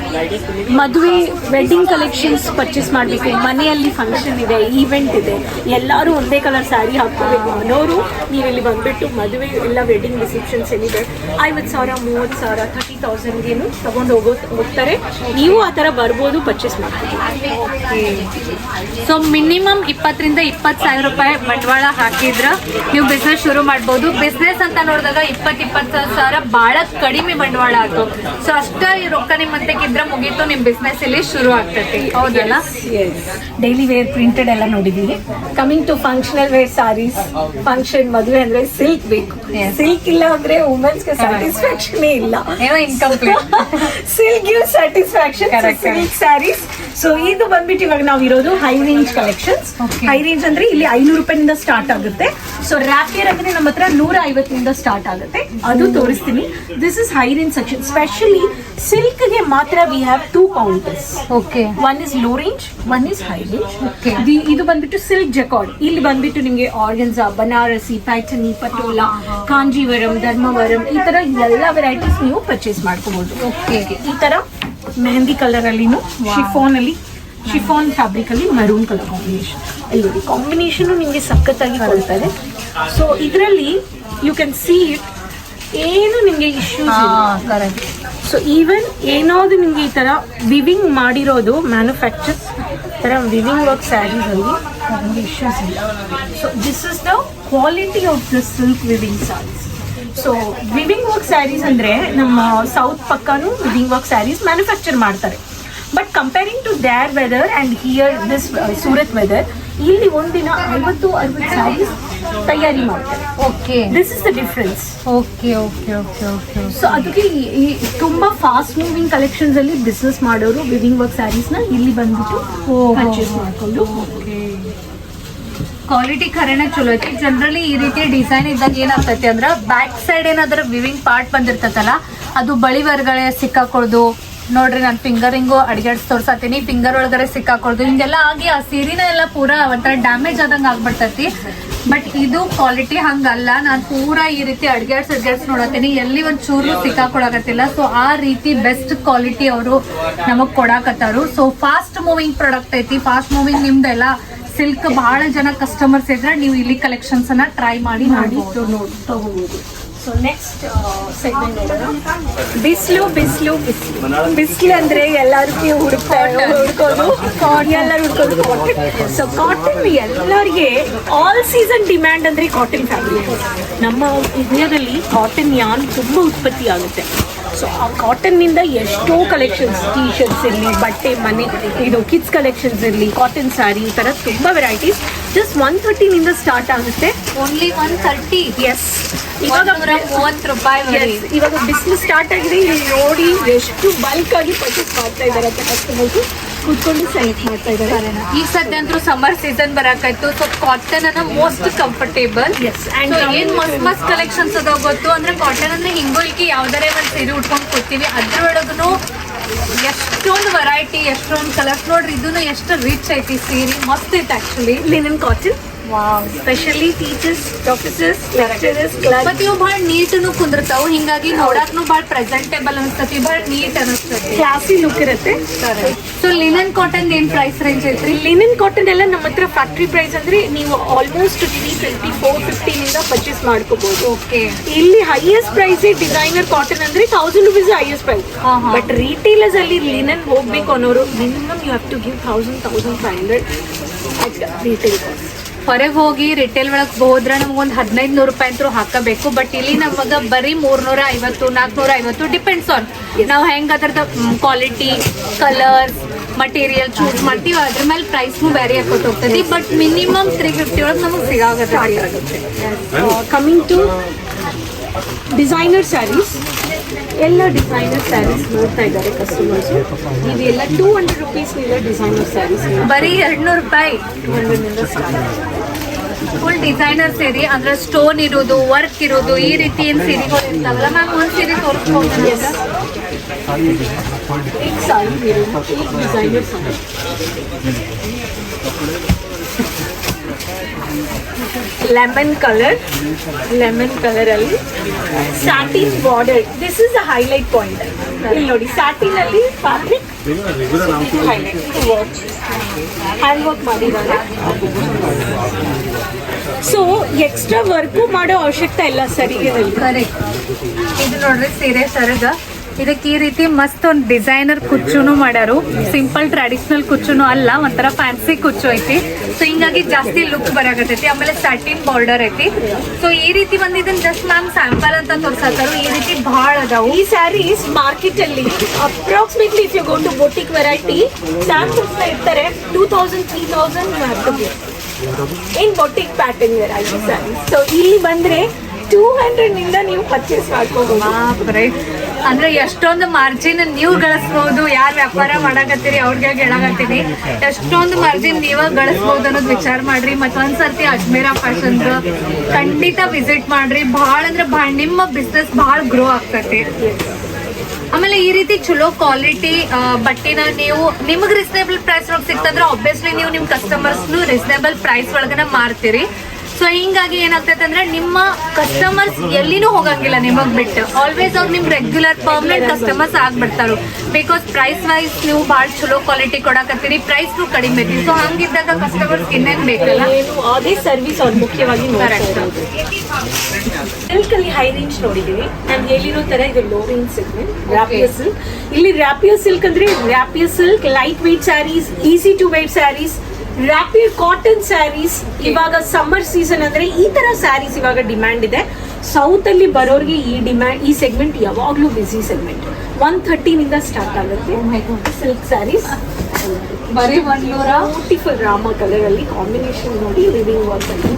ಮದುವೆ ವೆಡ್ಡಿಂಗ್ ಕಲೆಕ್ಷನ್ಸ್ ಪರ್ಚೇಸ್ ಮಾಡಬೇಕು. ಮನೆಯಲ್ಲಿ ಫಂಕ್ಷನ್ ಇದೆ ಈವೆಂಟ್ ಇದೆ ಎಲ್ಲರೂ ಒಂದೇ ಕಲರ್ ಸ್ಯಾರಿ ಹಾಕೋಬೇಕು ಅನ್ನೋರು ನೀವು ಇಲ್ಲಿ ಬಂದ್ಬಿಟ್ಟು ಮದುವೆ ಎಲ್ಲ ವೆಡ್ಡಿಂಗ್ ರಿಸೆಪ್ಷನ್ಸ್ ಏನಿದೆ ಐವತ್ತು ಸಾವಿರ ಮೂವತ್ತು ಸಾವಿರ ತೌಸಂಡ್ಗೇನು ತಗೊಂಡು ಹೋಗೋ ಹೋಗ್ತಾರೆ. ನೀವು ಆ ಥರ ಬರ್ಬೋದು ಪರ್ಚೇಸ್ ಮಾಡ್ಬೋದು ಸೊ ಮಿನಿಮಮ್ ಇಪ್ಪತ್ತರಿಂದ ಇಪ್ಪತ್ತು ಸಾವಿರ ರೂಪಾಯಿ ಬಂಡವಾಳ ಹಾಕಿದ್ರೆ ನೀವು ಬಿಸ್ನೆಸ್ ಶುರು ಮಾಡ್ಬೋದು. ಬಿಸ್ನೆಸ್ ಅಂತ ನೋಡಿದಾಗ ಇಪ್ಪತ್ತು ಇಪ್ಪತ್ತು ಸಾವಿರ ಭಾಳ ಕಡಿಮೆ ಬಂಡವಾಳ ಆಯ್ತು ಸೊ ಅಷ್ಟೇ ರೊಕ್ಕ ನಿಮ್ಮ ಇದ್ರೆ ಮುಗೀತು ನಿಮ್ಮ ಬಿಸ್ನೆಸ್ ಇಲ್ಲಿ ಶುರು ಆಗ್ತೈತಿ. ಹೌದಲ್ಲ? ಡೈಲಿ ವೇರ್ ಪ್ರಿಂಟೆಡ್ ಎಲ್ಲ ನೋಡಿದ್ದೀವಿ coming to functional wear sarees function ಮದುವೆ ಅಂದ್ರೆ ಸಿಲ್ಕ್ ಬೇಕು. ಸಿಲ್ಕ್ ಇಲ್ಲ ಅಂದ್ರೆ ವುಮೆನ್ಸ್ಗೆ ಸ್ಯಾಟಿಸ್ಫ್ಯಾಕ್ಷನ್ ಇಲ್ಲ. ಏನೋ incomplete silk give satisfaction silk sarees so ಇದು ಬಂದ್ಬಿಟ್ಟು ಇವಾಗ ನಾವು ಇರೋದು high range collections. High range ಅಂದ್ರೆ ಇಲ್ಲಿ ಐನೂರು ರೂಪಾಯಿಂದ ಸ್ಟಾರ್ಟ್ ಆಗುತ್ತೆ. ಸೊ ರ್ಯಾಪಿಯರ್ ಅಂದ್ರೆ ನಮ್ಮ ಹತ್ರ ನೂರ ಐವತ್ತರಿಂದ ಸ್ಟಾರ್ಟ್ ಆಗುತ್ತೆ. ಅದು ತೋರಿಸ್ತೀನಿ. This is high range section specially ಸಿಲ್ಕ್ಗೆ ಮಾತ್ರ we have two counters okay one is low range one is high range. ಇದು ಬಂದ್ಬಿಟ್ಟು ಸಿಲ್ಕ್ ಜಕಾರ್ಡ್ ಇಲ್ಲಿ ಬಂದ್ಬಿಟ್ಟು ನಿಮಗೆ ಆರ್ಗನ್ಸಾ ಬನಾರಸಿ ಪ್ಯಾಟನಿ ಪಟೋಲಾ ಕಾಂಜೀವರಂ ಧರ್ಮವರಂ ಈ ತರ ಎಲ್ಲಾ ವೆರೈಟೀಸ್ ನೀವು ಪರ್ಚೇಸ್ ಮಾಡ್ಕೋಬಹುದು. ಈ ತರ ಮೆಹಂದಿ ಕಲರ್ ಅಲ್ಲಿ ಶಿಫಾನ್ ಅಲ್ಲಿ ಶಿಫಾನ್ ಫ್ಯಾಬ್ರಿಕ್ ಅಲ್ಲಿ ಮರೂನ್ ಕಲರ್ ಕಾಂಬಿನೇಷನ್ ಅಲ್ಲಿ ಕಾಂಬಿನೇಷನ್ ನಿಮಗೆ ಸಖತ್ತಾಗಿ ಕೊಡ್ತಾರೆ. ಸೊ ಇದರಲ್ಲಿ ಯು ಕ್ಯಾನ್ ಸಿ ಇಟ್ ಏನು ನಿಮಗೆ ಕರೆಕ್ಟ್ ಸೊ ಈವನ್ ಏನಾದ್ರು ನಿಮಗೆ ಈ ಥರ ವಿವಿಂಗ್ ಮಾಡಿರೋದು ಮ್ಯಾನುಫ್ಯಾಕ್ಚರ್ಸ್ ಥರ ವಿವಿಂಗ್ ವರ್ಕ್ ಸ್ಯಾರೀಸ್ ಅಲ್ಲಿ ಇಶ್ಯೂಸ್ ಇಲ್ಲ. So this is the quality of the silk weaving sarees so weaving work sarees ಅಂದರೆ ನಮ್ಮ ಸೌತ್ ಪಕ್ಕನೂ ವಿವಿಂಗ್ ವರ್ಕ್ ಸ್ಯಾರೀಸ್ ಮ್ಯಾನುಫ್ಯಾಕ್ಚರ್ ಮಾಡ್ತಾರೆ. But comparing to their weather and here this Surat weather ಇಲ್ಲಿ ಒಂದಿನ ಐವತ್ತು ಅರವತ್ತು ಸ್ಯಾರೀಸ್ ತಯಾರಿ ಮಾಡ್ತಾರೆ. Okay this is the difference okay okay okay okay so ಅದಕ್ಕೆ ಈ- ತುಂಬ ಫಾಸ್ಟ್ ಮೂವಿಂಗ್ ಕಲೆಕ್ಷನ್ಸಲ್ಲಿ ಬಿಸ್ನೆಸ್ ಮಾಡೋರು ವಿವಿಂಗ್ ವರ್ಕ್ ಸ್ಯಾರೀಸ್ನ ಇಲ್ಲಿ ಬಂದುಬಿಟ್ಟು ಪರ್ಚೇಸ್ ಮಾಡ್ಕೊಂಡು ಕ್ವಾಲಿಟಿ ಖರೇನ ಚಲೋ ಐತಿ. ಜನರಲಿ ಈ ರೀತಿ ಡಿಸೈನ್ ಇದ್ದಾಗ ಏನಾಗ್ತೈತಿ ಅಂದ್ರೆ ಬ್ಯಾಕ್ ಸೈಡ್ ಏನಾದ್ರೂ ವಿವಿಂಗ್ ಪಾರ್ಟ್ ಬಂದಿರ್ತೈತಲ್ಲ, ಅದು ಬಳಿ ಹೊರಗಡೆ ಸಿಕ್ಕಾಕೊಳ್ದು ನೋಡ್ರಿ ನಾನು ಫಿಂಗರಿಂಗು ಅಡಿಗಾಡ್ಸ್ ತೋರ್ಸತ್ತೀನಿ ಫಿಂಗರ್ ಒಳಗಡೆ ಸಿಕ್ಕಾಕೊಳ್ದು ಹಿಂಗೆಲ್ಲ ಆಗಿ ಆ ಸೀರಿನ ಎಲ್ಲ ಪೂರಾ ಒಂಥರ ಡ್ಯಾಮೇಜ್ ಆದಂಗೆ ಆಗ್ಬಿಡ್ತೈತಿ. ಬಟ್ ಇದು ಕ್ವಾಲಿಟಿ ಹಂಗಲ್ಲ. ನಾನು ಪೂರಾ ಈ ರೀತಿ ಅಡ್ಗ್ಯಾಡ್ಸ್ ಅಡ್ಗ್ಯಾಡ್ಸ್ ನೋಡತ್ತೀನಿ ಎಲ್ಲಿ ಒಂದ್ ಚೂರು ಸಿಕ್ಕಾಕೊಳಕತ್ತಿಲ್ಲ. ಸೊ ಆ ರೀತಿ ಬೆಸ್ಟ್ ಕ್ವಾಲಿಟಿ ಅವರು ನಮಗ್ ಕೊಡಾಕತ್ತಾರು. ಸೊ ಫಾಸ್ಟ್ ಮೂವಿಂಗ್ ಪ್ರಾಡಕ್ಟ್ ಐತಿ. ಫಾಸ್ಟ್ ಮೂವಿಂಗ್ ನಿಮ್ದೆಲ್ಲ ಸಿಲ್ಕ್ ಬಹಳ ಜನ ಕಸ್ಟಮರ್ಸ್ ಇದ್ರೆ ನೀವು ಇಲ್ಲಿ ಕಲೆಕ್ಷನ್ಸ್ ಅನ್ನ ಟ್ರೈ ಮಾಡಿ ಮಾಡಿ ತಗೋಬಹುದು ಸೊ ನೆಕ್ಸ್ಟ್ ಸೆಗ್ಮೆಂಟ್ ಬಿಸಿಲು ಬಿಸಿಲು ಬಿಸಿಲು. ಬಿಸಿಲು ಅಂದ್ರೆ ಎಲ್ಲರಿಗೂ ಹುಡುಕೋದು. ಹುಡ್ಕೋದು ಎಲ್ಲರೂ ಹುಡ್ಕೋದು ಕಾಟನ್ ಸೊ ಕಾಟನ್ ಎಲ್ಲರಿಗೆ ಆಲ್ ಸೀಸನ್ ಡಿಮ್ಯಾಂಡ್ ಅಂದ್ರೆ ಕಾಟನ್ ಫ್ಯಾಬ್ರಿಕ್ ನಮ್ಮ ಇಂಡಿಯಾದಲ್ಲಿ ಕಾಟನ್ ಯಾನ್ ತುಂಬಾ ಉತ್ಪತ್ತಿ ಆಗುತ್ತೆ. ಸೊ ಆ ಕಾಟನ್ನಿಂದ ಎಷ್ಟೋ ಕಲೆಕ್ಷನ್ಸ್ ಟೀ ಶರ್ಟ್ಸ್ ಇರಲಿ ಬಟ್ಟೆ ಮನೆ ಇದು ಕಿಡ್ಸ್ ಕಲೆಕ್ಷನ್ಸ್ ಇರಲಿ ಕಾಟನ್ ಸ್ಯಾರಿ ಈ ಥರ ತುಂಬ ವೆರೈಟೀಸ್ ಜಸ್ಟ್ ಒನ್ ತರ್ಟಿನಿಂದ ಸ್ಟಾರ್ಟ್ ಆಗುತ್ತೆ. ಓನ್ಲಿ ಒನ್ ತರ್ಟಿ ಎಸ್ ಇವಾಗ ಮೂವತ್ತು ರೂಪಾಯಿ ಇವಾಗ ಬಿಸ್ನೆಸ್ ಸ್ಟಾರ್ಟ್ ಆಗಿದೆ. ಇಲ್ಲಿ ನೋಡಿ ಎಷ್ಟು ಬಲ್ಕ್ ಆಗಿ ಪರ್ಚೇಸ್ ಮಾಡ್ತಾ ಇದ್ದಾರೆ ಅಂತ ಕಸ್ಟಮರ್ಸ್ ಕೂತ್ಕೊಂಡು ಸೆಲೆಕ್ಟ್ ಮಾಡ್ತಾ ಇದ್ದಾರೆ. ಈಗ ಸದ್ಯ ಅಂತೂ ಸಮ್ಮರ್ ಸೀಸನ್ ಬರಾಕಾಯ್ತು. ಸೊ ಕಾಟನ್ ಅನ್ನ ಮೋಸ್ಟ್ ಕಂಫರ್ಟೇಬಲ್ ಏನ್ ಮಸ್ತ್ ಮಸ್ತ್ ಕಲೆಕ್ಷನ್ಸ್ ಅದಾವ ಗೊತ್ತು? ಅಂದ್ರೆ ಕಾಟನ್ ಅಂದ್ರೆ ಹಿಂಗೋಲ್ಕಿ ಯಾವ್ದಾರೇ ಒಂದ್ ಸೀರೆ ಉಟ್ಕೊಂಡ್ ಕೂತೀವಿ ಅದ್ರೊಳಗನು ಎಷ್ಟೊಂದು ವೆರೈಟಿ ಎಷ್ಟೊಂದು ಕಲರ್ಸ್ ನೋಡ್ರಿ ಇದನ್ನು ಎಷ್ಟು ರಿಚ್ ಐತಿ ಸೀರೆ. ಮಸ್ತ್ ಐತೆ actually linen cotton specially teachers professors lecturers clerk ಇವು ಬಹಳ ನೀಟ್ನು ಕುಂದಿರ್ತಾವ. ಹಿಂಗಾಗಿ ನೋಡಾಕ್ನು ಬಹಳ ಪ್ರೆಸೆಂಟೇಬಲ್ ಅನಿಸ್ತತಿ ಬಹಳ ನೀಟ್ ಅನಿಸ್ತತಿ. ಕ್ಲಾಸಿ ಲುಕ್ ಇರುತ್ತೆ. ಸೊ ಲಿನನ್ ಕಾಟನ್ ಏನ್ ಪ್ರೈಸ್ ರೇಂಜ್ ಐತ್ರಿ? ಲಿನನ್ ಕಾಟನ್ ಎಲ್ಲ ನಮ್ಮ ಹತ್ರ ಫ್ಯಾಕ್ಟ್ರಿ ಪ್ರೈಸ್ ಅಂದ್ರೆ ನೀವು ಆಲ್ಮೋಸ್ಟ್ ತ್ರೀ ಟ್ವೆಂಟಿ ಫೋರ್ ಫಿಫ್ಟೀನಿಂದ ಪರ್ಚೇಸ್ ಮಾಡ್ಕೋಬಹುದು ಓಕೆ ಇಲ್ಲಿ ಹೈಯೆಸ್ಟ್ ಪ್ರೈಸ್ ಡಿಸೈನರ್ ಕಾಟನ್ ಅಂದ್ರೆ thousand rupees highest price. But retailers ಅಲ್ಲಿ ಲಿನನ್ ಹೋಗ್ಬೇಕು ಅನ್ನೋರು minimum you have to give thousand thousand five hundred at retail cost ಹೊರಗೆ ಹೋಗಿ ರಿಟೇಲ್ ಒಳಗೆ ಹೋದ್ರೆ ನಮ್ಗೊಂದು ಹದಿನೈದು ನೂರು ರೂಪಾಯಿ ಅಂತೂ ಹಾಕಬೇಕು. ಬಟ್ ಇಲ್ಲಿ ನಮಗ ಬರೀ ಮೂರ್ನೂರ ಐವತ್ತು, ನಾಲ್ಕನೂರ ಐವತ್ತು ಡಿಪೆಂಡ್ಸ್ ಆನ್ ನಾವು ಹೆಂಗೆ ಅದ್ರದ ಕ್ವಾಲಿಟಿ ಕಲರ್ಸ್ ಮಟೀರಿಯಲ್ ಚೂಸ್ ಮಾಡ್ತೀವಿ ಅದ್ರ ಮೇಲೆ ಪ್ರೈಸ್ನು ಬೇರೆ ಹಾಕೋತ ಹೋಗ್ತದೆ. ಬಟ್ ಮಿನಿಮಮ್ ತ್ರೀ ಫಿಫ್ಟಿ ಒಳಗೆ ನಮಗೆ ಸಿಗಾಗುತ್ತೆ. ಕಮಿಂಗ್ ಟು ಡಿಸೈನರ್ ಸ್ಯಾರೀಸ್ ಎಲ್ಲ ಡಿಸೈನರ್ ಸ್ಯಾರೀಸ್ ನೋಡ್ತಾ ಇದ್ದಾರೆ ಕಸ್ಟಮರ್ಸ್ ನೀವೆಲ್ಲ ಟೂ ಹಂಡ್ರೆಡ್ ರುಪೀಸ್ ಇದೆ ಡಿಸೈನರ್ ಸ್ಯಾರೀಸ್ ಬರೀ ಎರಡ್ನೂರು ರೂಪಾಯಿ. ಟೂ ಹಂಡ್ರೆಡ್ನಿಂದ ಸ್ಟಾರ್ಟ್ ಫುಲ್ ಡಿಸೈನರ್ ಸೇರಿ ಅಂದ್ರೆ ಸ್ಟೋನ್ ಇರೋದು ವರ್ಕ್ ಇರೋದು ಈ ರೀತಿ ಏನ್ ಸೀರೆಗಳು ಇರ್ತಾವಲ್ಲ? ಮ್ಯಾಮ್ ಒಂದ್ ಸೀರೆ ತೋರಿಸ್ಕೊಂಡು ಈಗ ಸಾಯಿ ಡಿಸೈನರ್ ಲೆಮನ್ ಕಲರ್ ಲೆಮನ್ ಕಲರಲ್ಲಿ satin border this is the highlight point ಇಲ್ಲಿ ನೋಡಿ ಸ್ಯಾಟಿನಲ್ಲಿ ಫ್ಯಾಬ್ರಿಕ್ ವರ್ಕ್ ಹ್ಯಾಂಡ್ ವರ್ಕ್ ಮಾಡಿದ್ದಾರೆ. ಸೊ ಎಕ್ಸ್ಟ್ರಾ ವರ್ಕು ಮಾಡೋ ಅವಶ್ಯಕತೆ ಇಲ್ಲ ಸರಿಗೆ ಇದು ನೋಡ್ರಿ ಸೀರೆ ಸರದ ಇದಕ್ಕೆ ಈ ರೀತಿ ಮಸ್ತ್ ಒಂದು ಡಿಸೈನರ್ ಕುಚ್ಚುನು ಮಾಡ್ಯಾರು. ಸಿಂಪಲ್ ಟ್ರೆಡಿಷನಲ್ ಕುಚ್ಚುನು ಅಲ್ಲ ಒಂಥರ ಫ್ಯಾನ್ಸಿ ಕುಚ್ಚು ಐತಿ. ಸೊ ಹಿಂಗಾಗಿ ಜಾಸ್ತಿ ಲುಕ್ ಬರಾಕತೈತಿ ಆಮೇಲೆ ಸ್ಟಾರ್ಟಿಂಗ್ ಬಾರ್ಡರ್ ಐತಿ. ಸೊ ಈ ರೀತಿ ಬಂದ್ ಇದನ್ನ ಜಸ್ಟ್ ಮ್ಯಾಮ್ ಸ್ಯಾಂಪಲ್ ಅಂತ ತೋರ್ಸತ್ತಾರು ಈ ರೀತಿ ಬಹಳ ಅದಾವು. ಈ ಸ್ಯಾರೀಸ್ ಮಾರ್ಕೆಟ್ ಅಲ್ಲಿ approximately if you go to boutique variety samples ಇರ್ತಾರೆ two thousand three thousand in boutique pattern variety sarees so ಇಲ್ಲಿ ಬಂದ್ರೆ ಟೂ ಹಂಡ್ರೆಡ್ನಿಂದ ನೀವು ಪರ್ಚೇಸ್ ಮಾಡ್ಕೋಬಹುದು. ಅಂದ್ರೆ ಎಷ್ಟೊಂದು ಮಾರ್ಜಿನ್ ನೀವು ಗಳಿಸಬಹುದು ಯಾರು ವ್ಯಾಪಾರ ಮಾಡಕತ್ತೀರಿ ಅವ್ರಿಗೆ ಹೇಳಕತ್ತೀನಿ. ಎಷ್ಟೊಂದು ಮಾರ್ಜಿನ್ ನೀವ ಗಳಿಸಬಹುದು ಅನ್ನೋದು ವಿಚಾರ ಮಾಡ್ರಿ. ಮತ್ತೊಂದ್ಸರ್ತಿ ಅಜ್ಮೇರ ಫ್ಯಾಷನ್ ಖಂಡಿತ ವಿಸಿಟ್ ಮಾಡ್ರಿ. ಭಾಳ ಅಂದ್ರೆ ಭಾಳ, ನಿಮ್ಮ ಬಿಸ್ನೆಸ್ ಭಾಳ ಗ್ರೋ ಆಗ್ತೈತಿ. ಆಮೇಲೆ ಈ ರೀತಿ ಚಲೋ ಕ್ವಾಲಿಟಿ ಬಟ್ಟಿನ ನೀವು, ನಿಮಗೆ ರೀಸನೇಬಲ್ ಪ್ರೈಸ್ ಒಳಗೆ ಸಿಕ್ತಂದ್ರೆ ಆಬ್ವಿಯಸ್ಲಿ ನೀವು ನಿಮ್ಮ ಕಸ್ಟಮರ್ಸ್ನು ರೀಸನೇಬಲ್ ಪ್ರೈಸ್ ಒಳಗನ ಮಾರ್ತೀರಿ. ಸೊ ಹಿಂಗಾಗಿ ಏನಾಗ್ತೈತೆ ಅಂದ್ರೆ ನಿಮ್ಮ ಕಸ್ಟಮರ್ಸ್ ಎಲ್ಲಿನೂ ಹೋಗಂಗಿಲ್ಲ ನಿಮಗ್ ಬಿಟ್ಟು. ಆಲ್ವೇಸ್ ಅವ್ರು ನಿಮ್ ರೆಗ್ಯುಲರ್ ಪರ್ಮನೆಂಟ್ ಕಸ್ಟಮರ್ಸ್ ಆಗ್ಬಿಡ್ತಾರು ಬಿಕಾಸ್ ಪ್ರೈಸ್ ವೈಸ್ ನೀವು ಭಾಳ ಚಲೋ ಕ್ವಾಲಿಟಿ ಕೊಡಕತ್ತೀರಿ ಪ್ರೈಸ್ನು ಕಡಿಮೆ ಐತಿ. ಸೊ ಹಂಗಿದ್ದಾಗ ಕಸ್ಟಮರ್ಸ್ ಇನ್ನೇನ್ ಬೇಕಲ್ಲ? ಅದೇ ಸರ್ವಿಸ್ ಅವ್ರು ಮುಖ್ಯವಾಗಿ. ಸಿಲ್ಕ್ ಅಲ್ಲಿ ಹೈ ರೇಂಜ್ ನೋಡಿದೀವಿ. ನಾನು ಹೇಳಿರೋ ತರ ಇದು low range segment rapier silk ಇಲ್ಲಿ ರ್ಯಾಪಿಯೋ ಸಿಲ್ಕ್ ಅಂದ್ರೆ rapier silk light weight sarees easy to weight sarees rapier cotton sarees ಇವಾಗ ಸಮ್ಮರ್ ಸೀಸನ್ ಅಂದ್ರೆ ಈ ತರ ಸ್ಯಾರೀಸ್ ಇವಾಗ ಡಿಮ್ಯಾಂಡ್ ಇದೆ. ಸೌತ್ ಅಲ್ಲಿ ಬರೋರಿಗೆ ಈ ಡಿಮ್ಯಾಂಡ್ ಈ ಸೆಗ್ಮೆಂಟ್ ಯಾವಾಗ್ಲೂ ಬಿಸಿ ಸೆಗ್ಮೆಂಟ್ ಒನ್ ಥರ್ಟಿನಿಂದ ಸ್ಟಾರ್ಟ್ ಆಗುತ್ತೆ ಸಿಲ್ಕ್ ಸ್ಯಾರೀಸ್ ಬರೀ ಒಂದೂರ ಬ್ಯೂಟಿಫುಲ್ ರಾಮ ಕಲರ್ ಅಲ್ಲಿ ಕಾಂಬಿನೇಷನ್ ನೋಡಿ ಲಿವಿಂಗ್ ವರ್ಕ್ ಅಲ್ಲಿ.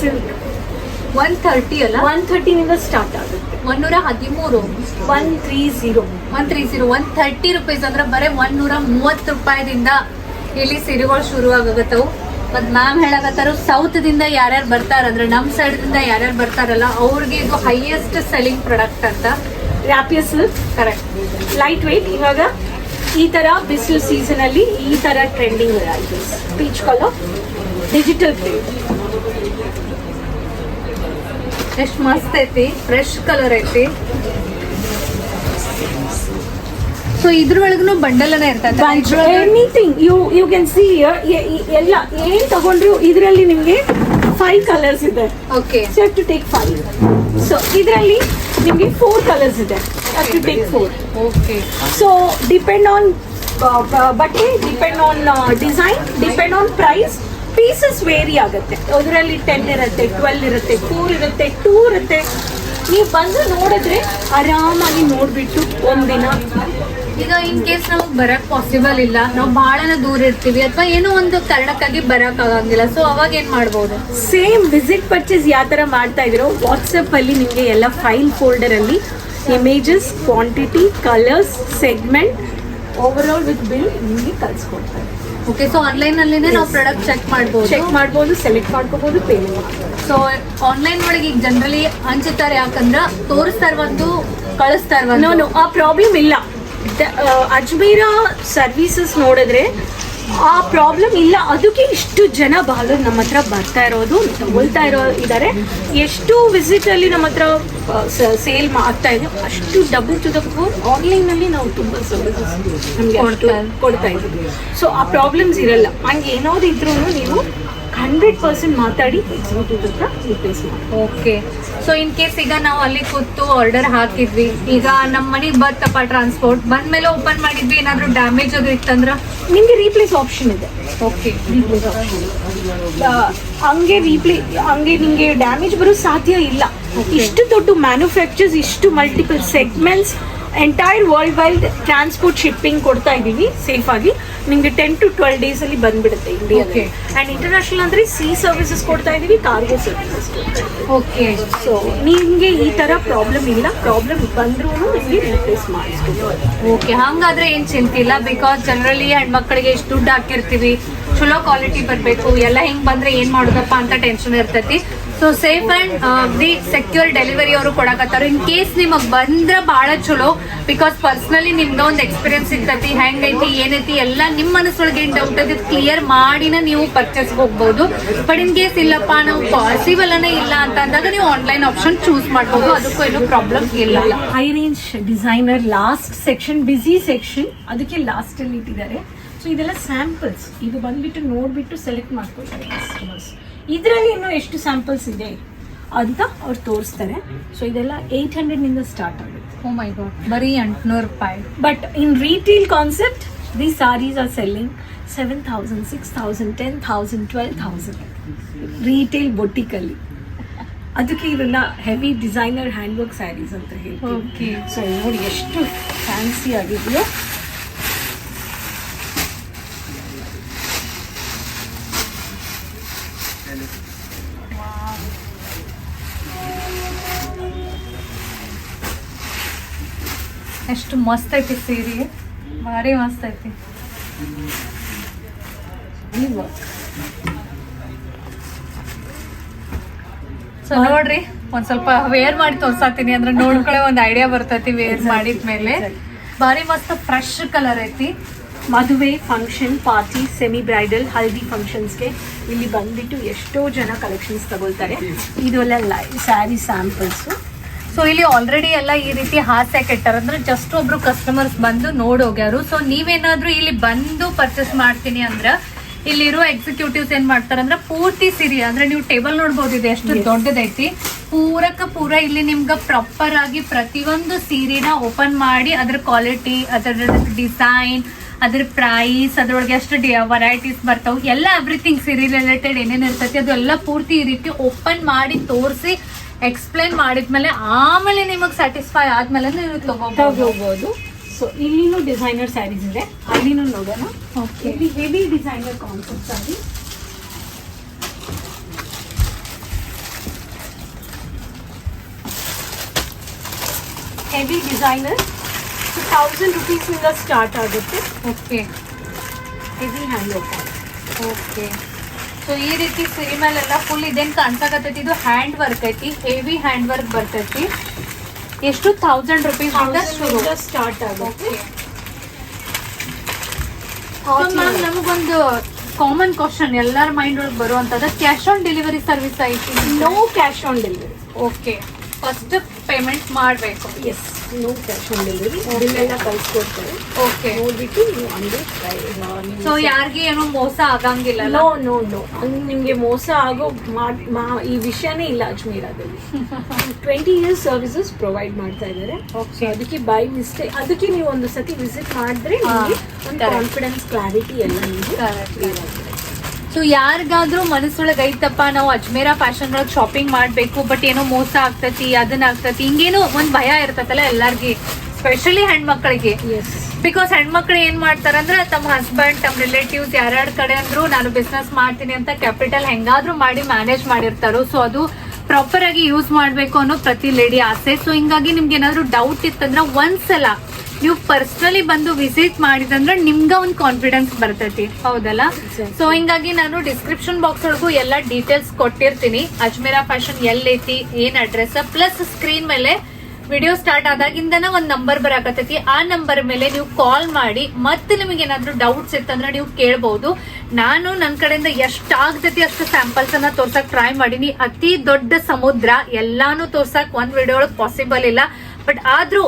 ಸಿಲ್ಕ್ ಒನ್ ಥರ್ಟಿ ಅಲ್ಲ? ಒನ್ ಥರ್ಟಿನಿಂದ ಸ್ಟಾರ್ಟ್ ಆಗುತ್ತೆ. ಒಂದೂರ ಹದಿಮೂರು. One three zero one three zero one thirty rupees ಅಂದ್ರೆ ಬರೀ ಒನ್ನೂರ ನೂರ ಮೂವತ್ತು ರೂಪಾಯಿದಿಂದ ಇಲ್ಲಿ ಸಿರಿಗಳು ಶುರು ಮತ್ತು ಮತ್ ಮ್ಯಾಮ್ ಹೇಳಾಕತ್ತಾರ ಸೌತ್ ದಿಂದ ಯಾರ್ಯಾರು ಬರ್ತಾರ ಅಂದ್ರೆ ನಮ್ ಸೈಡ್ ದಿಂದ ಯಾರ್ಯಾರು ಬರ್ತಾರಲ್ಲ ಅವ್ರಿಗೆ ಇದು ಹೈಯೆಸ್ಟ್ ಸೆಲ್ಲಿಂಗ್ ಪ್ರಾಡಕ್ಟ್ ಅಂತ. ರ್ಯಾಪಿಯಸ್ ಕರೆಕ್ಟ್ ಲೈಟ್ ವೆಯ್ಟ್ ಇವಾಗ ಈ ತರ ಬಿಸಿಲು ಸೀಸನ್ ಅಲ್ಲಿ ಈ ತರ trending peach colour digital print ಎಷ್ಟು ಮಸ್ತ್ ಐತಿ ಫ್ರೆಶ್ ಕಲರ್ ಐತಿ. ಸೊ ಇದ್ರೊಳಗೂ ಅನ್ನ ಇರ್ತದೆ anything you you can see ಎಲ್ಲ ಏನ್ ತಗೊಂಡ್ರು ಇದರಲ್ಲಿ ನಿಮ್ಗೆ ಫೈವ್ ಕಲರ್ಸ್ ಇದೆ. Okay set to take five so ಇದರಲ್ಲಿ ನಿಮ್ಗೆ ಫೋರ್ ಕಲರ್ಸ್ ಇದೆ. To take four okay so depend on ಬಟ್ಟೆ depend on design depend on price pieces vary ಆಗುತ್ತೆ. ಅದರಲ್ಲಿ ಟೆನ್ ಇರುತ್ತೆ ಟ್ವೆಲ್ ಇರುತ್ತೆ ಫೋರ್ ಇರುತ್ತೆ ಟೂ ಇರುತ್ತೆ. ನೀವು ಬಂದು ನೋಡಿದ್ರೆ ಆರಾಮಾಗಿ ನೋಡ್ಬಿಟ್ಟು ಒಂದಿನ ಈಗ ಇನ್ ಕೇಸ್ ನಾವು ಬರಕ್ ಪಾಸಿಬಲ್ ಇಲ್ಲ ನಾವು ಬಹಳನ ದೂರ ಇರ್ತೀವಿ ಅಥವಾ ಏನೋ ಒಂದು ಕಾರಣಕ್ಕಾಗಿ ಬರಕ್ ಆಗಂಗಿಲ್ಲ. ಸೊ ಅವಾಗ ಏನ್ ಮಾಡ್ಬೋದು? ಸೇಮ್ ವಿಸಿಟ್ ಪರ್ಚೇಸ್ ಯಾವ ಥರ ಮಾಡ್ತಾ ಇದ್ದೀರೋ ವಾಟ್ಸಪ್ ಅಲ್ಲಿ ನಿಮಗೆ ಎಲ್ಲ ಫೈಲ್ ಫೋಲ್ಡರ್ ಅಲ್ಲಿ images quantity colours segment overall with bill ನಿಮಗೆ ಕಲ್ಸ್ಕೊಡ್ತಾರೆ ಓಕೆ ಸೊ ಆನ್ಲೈನ್ ಅಲ್ಲಿನೇ ನಾವು ಪ್ರಾಡಕ್ಟ್ ಚೆಕ್ ಮಾಡ್ಬೋದು? ಚೆಕ್ ಮಾಡ್ಬೋದು ಸೆಲೆಕ್ಟ್ ಮಾಡ್ಕೋಬಹುದು ಪೇಮೆಂಟ್ ಮಾಡ್ಬೋದು. ಸೊ ಆನ್ಲೈನ್ ಒಳಗೆ ಈಗ ಜನರಲಿ ಹಂಚುತ್ತಾರೆ ಯಾಕಂದ್ರೆ ತೋರಿಸ್ತಾರ ಒಂದು ಕಳಿಸ್ತಾರ ಒಂದು ಆ ಪ್ರಾಬ್ಲಮ್ ಇಲ್ಲ. ಅಜ್ಮೀರ ಸರ್ವಿಸಸ್ ನೋಡಿದ್ರೆ ಆ ಪ್ರಾಬ್ಲಮ್ ಇಲ್ಲ. ಅದಕ್ಕೆ ಇಷ್ಟು ಜನ ಬಾಲರ್ ನಮ್ಮ ಹತ್ರ ಬರ್ತಾ ಇರೋದು ತಗೊಳ್ತಾ ಇರೋ ಇದ್ದಾರೆ ಎಷ್ಟು ವಿಸಿಟ್ ಅಲ್ಲಿ ನಮ್ಮ ಹತ್ರ ಸೇಲ್ ಆಗ್ತಾ ಇದೆ ಅಷ್ಟು double to the four online ಅಲ್ಲಿ ನಾವು ತುಂಬಾ ಸರ್ವಿಸಸ್ ನಮಗೆ ಕೊಡ್ತಾ ಕೊಡ್ತಾ ಇದ್ದೀವಿ ಸೊ ಆ ಪ್ರಾಬ್ಲಮ್ಸ್ ಇರಲ್ಲ. ಹಂಗೆ ಏನಾದ್ರು ಇದ್ರೂ ನೀವು ಹಂಡ್ರೆಡ್ ಪರ್ಸೆಂಟ್ ಮಾತಾಡಿ ಎಕ್ಸಿಕ್ಯೂಟಿವ್ ಹತ್ರ ರಿಪ್ಲೇಸ್ ಮಾಡಿ. ಓಕೆ ಸೊ ಇನ್ ಕೇಸ್ ಈಗ ನಾವು ಅಲ್ಲಿ ಕೂತು ಆರ್ಡರ್ ಹಾಕಿದ್ವಿ ಈಗ ನಮ್ಮ ಮನೆಗೆ ಬರ್ತಪ್ಪ ಟ್ರಾನ್ಸ್ಪೋರ್ಟ್ ಬಂದ್ಮೇಲೆ ಓಪನ್ ಮಾಡಿದ್ವಿ ಏನಾದರೂ ಡ್ಯಾಮೇಜ್ ಅದು ಇತ್ತಂದ್ರೆ? ನಿಮಗೆ ರೀಪ್ಲೇಸ್ ಆಪ್ಷನ್ ಇದೆ. ಓಕೆ ರೀಪ್ಲೇಸ್ ಆಪ್ಷನ್ ಹಂಗೆ ರೀಪ್ಲೇ ಹಂಗೆ ನಿಮಗೆ ಡ್ಯಾಮೇಜ್ ಬರೋ ಸಾಧ್ಯ ಇಲ್ಲ. ಇಷ್ಟು ದೊಡ್ಡ ಮ್ಯಾನುಫ್ಯಾಕ್ಚರ್ಸ್ ಇಷ್ಟು multiple segments entire world wide transport shipping ಕೊಡ್ತಾ ಇದ್ದೀವಿ ಸೇಫ್ ಆಗಿ. ನಿಮಗೆ ಟೆನ್ ಟು ಟ್ವೆಲ್ ಡೇಸ್ ಅಲ್ಲಿ ಬಂದ್ಬಿಡುತ್ತೆ ಇಂಡಿಯಾ ಓಕೆ ಅಂಡ್ ಇಂಟರ್ನ್ಯಾಷನಲ್ ಅಂದ್ರೆ ಸಿ ಸರ್ವಿಸಸ್ ಕೊಡ್ತಾ ಇದೀವಿ ಕಾರ್ಗೋ ಸರ್ವಿಸಸ್ ಓಕೆ ಸೊ ನಿಮಗೆ ಈ ತರ ಪ್ರಾಬ್ಲಮ್ ಇಲ್ಲ. ಪ್ರಾಬ್ಲಮ್ ಬಂದ್ರೂ ನಿಮಗೆ ರಿಪ್ಲೇಸ್ ಮಾಡಿಸ್ಬೋದು. ಓಕೆ ಹಂಗಾದ್ರೆ ಏನು ಚಿಂತೆ ಇಲ್ಲ? ಬಿಕಾಸ್ ಜನರಲಿ ಹೆಣ್ಮಕ್ಳಿಗೆ ಎಷ್ಟು ದುಡ್ಡು ಹಾಕಿರ್ತೀವಿ. ಚಲೋ ಕ್ವಾಲಿಟಿ ಬರಬೇಕು. ಎಲ್ಲ ಹೆಂಗೆ ಬಂದ್ರೆ ಏನು ಮಾಡೋದಪ್ಪ ಅಂತ ಟೆನ್ಷನ್ ಇರ್ತೈತಿ. So safe and the secure delivery ಅವರು ಕೊಡಕತ್ತಾರ. ಇನ್ ಕೇಸ್ ನಿಮಗ್ ಬಂದ್ರ ಬಹಳ ಚಲೋ ಬಿಕಾಸ್ ಪರ್ಸನಲಿ ನಿಮ್ದ ಒಂದ್ ಎಕ್ಸ್ಪೀರಿಯನ್ಸ್ ಸಿಗ್ತೈತಿ ಹೆಂಗ್ ಐತಿ ಏನೈತಿ, ಎಲ್ಲ ನಿಮ್ ಮನಸ್ಸೊಳಗೆ ಏನ್ ಡೌಟ್ ಐತಿ ಕ್ಲಿಯರ್ ಮಾಡಿನ ನೀವು ಪರ್ಚೇಸ್ ಹೋಗ್ಬೋದು. ಬಟ್ ಇನ್ ಕೇಸ್ ಇಲ್ಲಪ್ಪ, ನಾವು ಪಾಸಿಬಲ್ ಅನ್ನ ಇಲ್ಲ ಅಂತ ಅಂದಾಗ ನೀವು ಆನ್ಲೈನ್ ಆಪ್ಷನ್ ಚೂಸ್ ಮಾಡ್ಬೋದು. ಅದಕ್ಕೂ ಏನು ಪ್ರಾಬ್ಲಮ್ ಇಲ್ಲ. High range designer last section ಬಿಸಿ ಸೆಕ್ಷನ್ ಅದಕ್ಕೆ ಲಾಸ್ಟ್ ಅಲ್ಲಿ ಇಟ್ಟಿದ್ದಾರೆ. ಸೊ ಇದೆಲ್ಲ ಸ್ಯಾಂಪಲ್ಸ್ ಇದು ಬಂದ್ಬಿಟ್ಟು ನೋಡ್ಬಿಟ್ಟು ಸೆಲೆಕ್ಟ್ ಮಾಡ್ಕೊಳ್ತಾರೆ ಕಸ್ಟಮರ್ಸ್ ಇದರಲ್ಲಿ ಇನ್ನೂ ಎಷ್ಟು ಸ್ಯಾಂಪಲ್ಸ್ ಇದೆ ಅಂತ ಅವ್ರು ತೋರಿಸ್ತಾರೆ. ಸೊ ಇದೆಲ್ಲ ಏಯ್ಟ್ ಹಂಡ್ರೆಡ್ನಿಂದ ಸ್ಟಾರ್ಟ್ ಆಗುತ್ತೆ. ಓ ಮೈ ಗಾಡ್ ಬರೀ ಎಂಟುನೂರು ರೂಪಾಯಿ. But in retail concept the saris are selling seven thousand six thousand ten thousand twelve thousand retail ಬೊಟ್ಟಿಕಲ್ಲಿ ಅದಕ್ಕೆ ಇದನ್ನ heavy designer hand work saris ಅಂತ ಹೇಳಿ ಓಕೆ ಸೊ ನೋಡಿ ಎಷ್ಟು ಫ್ಯಾನ್ಸಿ ಆಗಿದೆಯೋ ಎಷ್ಟು ಮಸ್ತ್ ಐತಿ ಸೀರೆ. ಭಾರಿ ಮಸ್ತ್ ಐತಿ ಸೊ ನೋಡ್ರಿ ಒಂದ್ ಸ್ವಲ್ಪ ವೇರ್ ಮಾಡಿ ತೋರ್ಸಾತೀನಿ. ಅಂದ್ರೆ ನೋಡ್ಕೊಳ್ಳೆ ಒಂದ್ ಐಡಿಯಾ ಬರ್ತೈತಿ ವೇರ್ ಮಾಡಿದ ಮೇಲೆ. ಭಾರಿ ಮಸ್ತ್ ಫ್ರೆಶ್ ಕಲರ್ ಐತಿ. ಮದುವೆ function party semi bridal haldi ಫಂಕ್ಷನ್ಸ್ಗೆ ಇಲ್ಲಿ ಬಂದ್ಬಿಟ್ಟು ಎಷ್ಟೋ ಜನ ಕಲೆಕ್ಷನ್ಸ್ ತಗೊಳ್ತಾರೆ. ಇದೆಲ್ಲ ಸ್ಯಾರಿ ಸ್ಯಾಂಪಲ್ಸು ಸೊ ಇಲ್ಲಿ ಆಲ್ರೆಡಿ ಎಲ್ಲ ಈ ರೀತಿ ಹಾಸ್ಯ ಕೆಟ್ಟಾರ ಅಂದ್ರೆ ಜಸ್ಟ್ ಒಬ್ರು ಕಸ್ಟಮರ್ಸ್ ಬಂದು ನೋಡ್ ಹೋಗ್ಯಾರು ಸೊ ನೀವೇನಾದ್ರೂ ಇಲ್ಲಿ ಬಂದು ಪರ್ಚೇಸ್ ಮಾಡ್ತೀನಿ ಅಂದ್ರೆ ಇಲ್ಲಿರೋ ಎಕ್ಸಿಕ್ಯೂಟಿವ್ಸ್ ಏನ್ ಮಾಡ್ತಾರ ಅಂದ್ರೆ ಪೂರ್ತಿ ಸಿರಿ. ಅಂದ್ರೆ ನೀವು ಟೇಬಲ್ ನೋಡ್ಬೋದು ಇದು ಎಷ್ಟು ದೊಡ್ಡದೈತಿ. ಪೂರಕ ಪೂರ ಇಲ್ಲಿ ನಿಮ್ಗೆ ಪ್ರಾಪರ್ ಆಗಿ ಪ್ರತಿಯೊಂದು ಸೀರೆನ ಓಪನ್ ಮಾಡಿ ಅದ್ರ ಕ್ವಾಲಿಟಿ ಅದರ ಡಿಸೈನ್ ಅದ್ರ ಪ್ರೈಸ್ ಅದ್ರೊಳಗೆ ಎಷ್ಟು ವೆರೈಟೀಸ್ ಬರ್ತಾವೆ ಎಲ್ಲ ಎವ್ರಿಥಿಂಗ್ ಸೀರಿ ರಿಲೇಟೆಡ್ ಏನೇನು ಇರ್ತೈತಿ ಅದು ಎಲ್ಲ ಪೂರ್ತಿ ಈ ರೀತಿ ಓಪನ್ ಮಾಡಿ ತೋರಿಸಿ ಎಕ್ಸ್ಪ್ಲೈನ್ ಮಾಡಿದ್ಮೇಲೆ ಆಮೇಲೆ ನಿಮಗ್ ಸ್ಯಾಟಿಸ್ಫೈ ಆದ್ಮೇಲೆ ನೀವು ತಗೋಬಹುದು ಸೊ ಇಲ್ಲಿನೂ ಡಿಸೈನರ್ ಸ್ಯಾರೀಸ್ ಇದೆ. ಅಲ್ಲಿನೂ ನೋಡೋಣ. ಓಕೆ ಇಲ್ಲಿ ಹೆವಿ ಡಿಸೈನರ್ ಕಾನ್ಸೆಪ್ಟ್ ಆಗಿ ಹೆವಿ ಡಿಸೈನರ್ ತೌಸಂಡ್ ರುಪೀಸಿಂದ ಸ್ಟಾರ್ಟ್ ಆಗುತ್ತೆ. Okay heavy hand okay so ಈ ರೀತಿ ಸೀರೆ ಎಲ್ಲ ಫುಲ್ ಇದೇನ್ ಕಾಣ್ಸಕತ್ತೈತಿ? ಇದು ಹ್ಯಾಂಡ್ ವರ್ಕ್ ಐತಿ ಹೆವಿ ಹ್ಯಾಂಡ್ ವರ್ಕ್ ಬರ್ತೈತಿ. ಎಷ್ಟು ಥೌಸಂಡ್ ರುಪೀಸ್ ಶುರು. ಸ್ಟಾರ್ಟ್ ಆಗುತ್ತೆ. ಮ್ಯಾಮ್ ನಮಗೊಂದು ಕಾಮನ್ ಕ್ವಶನ್ ಎಲ್ಲರ ಮೈಂಡ್ ಒಳಗೆ ಬರುವಂತದ ಕ್ಯಾಶ್ ಆನ್ ಡೆಲಿವರಿ ಸರ್ವಿಸ್ ಐತಿ no cash on delivery okay first payment ಮಾಡಬೇಕು. Yes no cash on delivery ಬಿಲ್ಲೆಲ್ಲ ಕಳ್ಸ್ಕೊಡ್ತಾರೆ ಓಕೆ ನೋಡ್ಬಿಟ್ಟು ನೀವು ಹಂಗೆ ಸೊ ಯಾರಿಗೆ ಏನೋ ಮೋಸ ಆಗಂಗಿಲ್ಲ ನೋ ನೋ ನೋ ನಿಮಗೆ ಮೋಸ ಆಗೋ ಮಾ- ಈ ವಿಷಯನೇ ಇಲ್ಲ ಅಜ್ಮೀರಾದಲ್ಲಿ. ಟ್ವೆಂಟಿ ಇಯರ್ಸ್ ಸರ್ವಿಸಸ್ ಪ್ರೊವೈಡ್ ಮಾಡ್ತಾ ಇದ್ದಾರೆ. Okay. ಅದಕ್ಕೆ ಬೈ ಮಿಸ್ಟೇಕ್ ಅದಕ್ಕೆ ನೀವು ಒಂದು ಸತಿ ವಿಸಿಟ್ ಮಾಡಿದ್ರೆ ನಿಮಗೆ ಒಂದು ಕಾನ್ಫಿಡೆನ್ಸ್ ಕ್ಲಾರಿಟಿ ಎಲ್ಲ ನಿಮಗೆ ಸೊ ಯಾರಿಗಾದ್ರೂ ಮನಸ್ಸೊಳಗೆ ಐತಪ್ಪ ನಾವು ಅಜ್ಮೇರ ಫ್ಯಾಷನ್ ಒಳಗೆ ಶಾಪಿಂಗ್ ಮಾಡ್ಬೇಕು ಬಟ್ ಏನೋ ಮೋಸ ಆಗ್ತತಿ ಅದನ್ನ ಆಗ್ತತಿ ಹಿಂಗೇನೋ ಒಂದ್ ಭಯ ಇರ್ತತಲ್ಲ ಎಲ್ಲಾರ್ಗಿ ಸ್ಪೆಷಲಿ ಹೆಣ್ಮಕ್ಳಿಗೆ. ಬಿಕಾಸ್ ಹೆಣ್ಮಕ್ಳು ಏನ್ ಮಾಡ್ತಾರಂದ್ರೆ ತಮ್ಮ ಹಸ್ಬೆಂಡ್ ತಮ್ಮ ರಿಲೇಟಿವ್ಸ್ ಯಾರ್ಯಾರ ಕಡೆ ಅಂದ್ರು ನಾನು ಬಿಸ್ನೆಸ್ ಮಾಡ್ತೀನಿ ಅಂತ ಕ್ಯಾಪಿಟಲ್ ಹೆಂಗಾದ್ರೂ ಮಾಡಿ ಮ್ಯಾನೇಜ್ ಮಾಡಿರ್ತಾರೋ ಸೊ ಅದು ಪ್ರಾಪರ್ ಆಗಿ ಯೂಸ್ ಮಾಡ್ಬೇಕು ಅನ್ನೋ ಪ್ರತಿ ಲೇಡಿ ಆಸೆ. ಸೊ ಹಿಂಗಾಗಿ ನಿಮ್ಗೆ ಏನಾದ್ರು ಡೌಟ್ ಇತ್ತಂದ್ರೆ ಒಂದ್ಸಲ ನೀವು ಪರ್ಸನಲಿ ಬಂದು ವಿಸಿಟ್ ಮಾಡಿದಂದ್ರೆ ನಿಮ್ಗೆ ಒಂದು ಕಾನ್ಫಿಡೆನ್ಸ್ ಬರ್ತೈತಿ. ಹೌದಲ್ಲ. ಸೊ ಹಿಂಗಾಗಿ ನಾನು ಡಿಸ್ಕ್ರಿಪ್ಷನ್ ಬಾಕ್ಸ್ ಒಳಗೂ ಎಲ್ಲ ಡೀಟೇಲ್ಸ್ ಕೊಟ್ಟಿರ್ತೀನಿ. ಅಜ್ಮೇರಾ ಫ್ಯಾಷನ್ ಎಲ್ಲೈತಿ, ಏನ್ ಅಡ್ರೆಸ್ ಪ್ಲಸ್ ಸ್ಕ್ರೀನ್ ಮೇಲೆ ವಿಡಿಯೋ ಸ್ಟಾರ್ಟ್ ಆದಾಗಿಂದನ ಒಂದ್ ನಂಬರ್ ಬರಾಕತ್ತೈತಿ. ಆ ನಂಬರ್ ಮೇಲೆ ನೀವು ಕಾಲ್ ಮಾಡಿ, ಮತ್ತೆ ನಿಮಗೆ ಏನಾದ್ರು ಡೌಟ್ಸ್ ಇತ್ತಂದ್ರೆ ನೀವು ಕೇಳಬಹುದು ನಾನು ನನ್ನ ಕಡೆಯಿಂದ ಎಷ್ಟಾಗ್ತೈತಿ ಅಷ್ಟು ಸ್ಯಾಂಪಲ್ಸ್ ಅನ್ನ ತೋರ್ಸಕ್ ಟ್ರೈ ಮಾಡೀನಿ. ಅತಿ ದೊಡ್ಡ ಸಮುದ್ರ, ಎಲ್ಲಾನು ತೋರ್ಸಕ್ ಒಂದ್ ವಿಡಿಯೋ ಒಳಗೆ ಪಾಸಿಬಲ್ ಇಲ್ಲ. ಬಟ್ ಆದ್ರೂ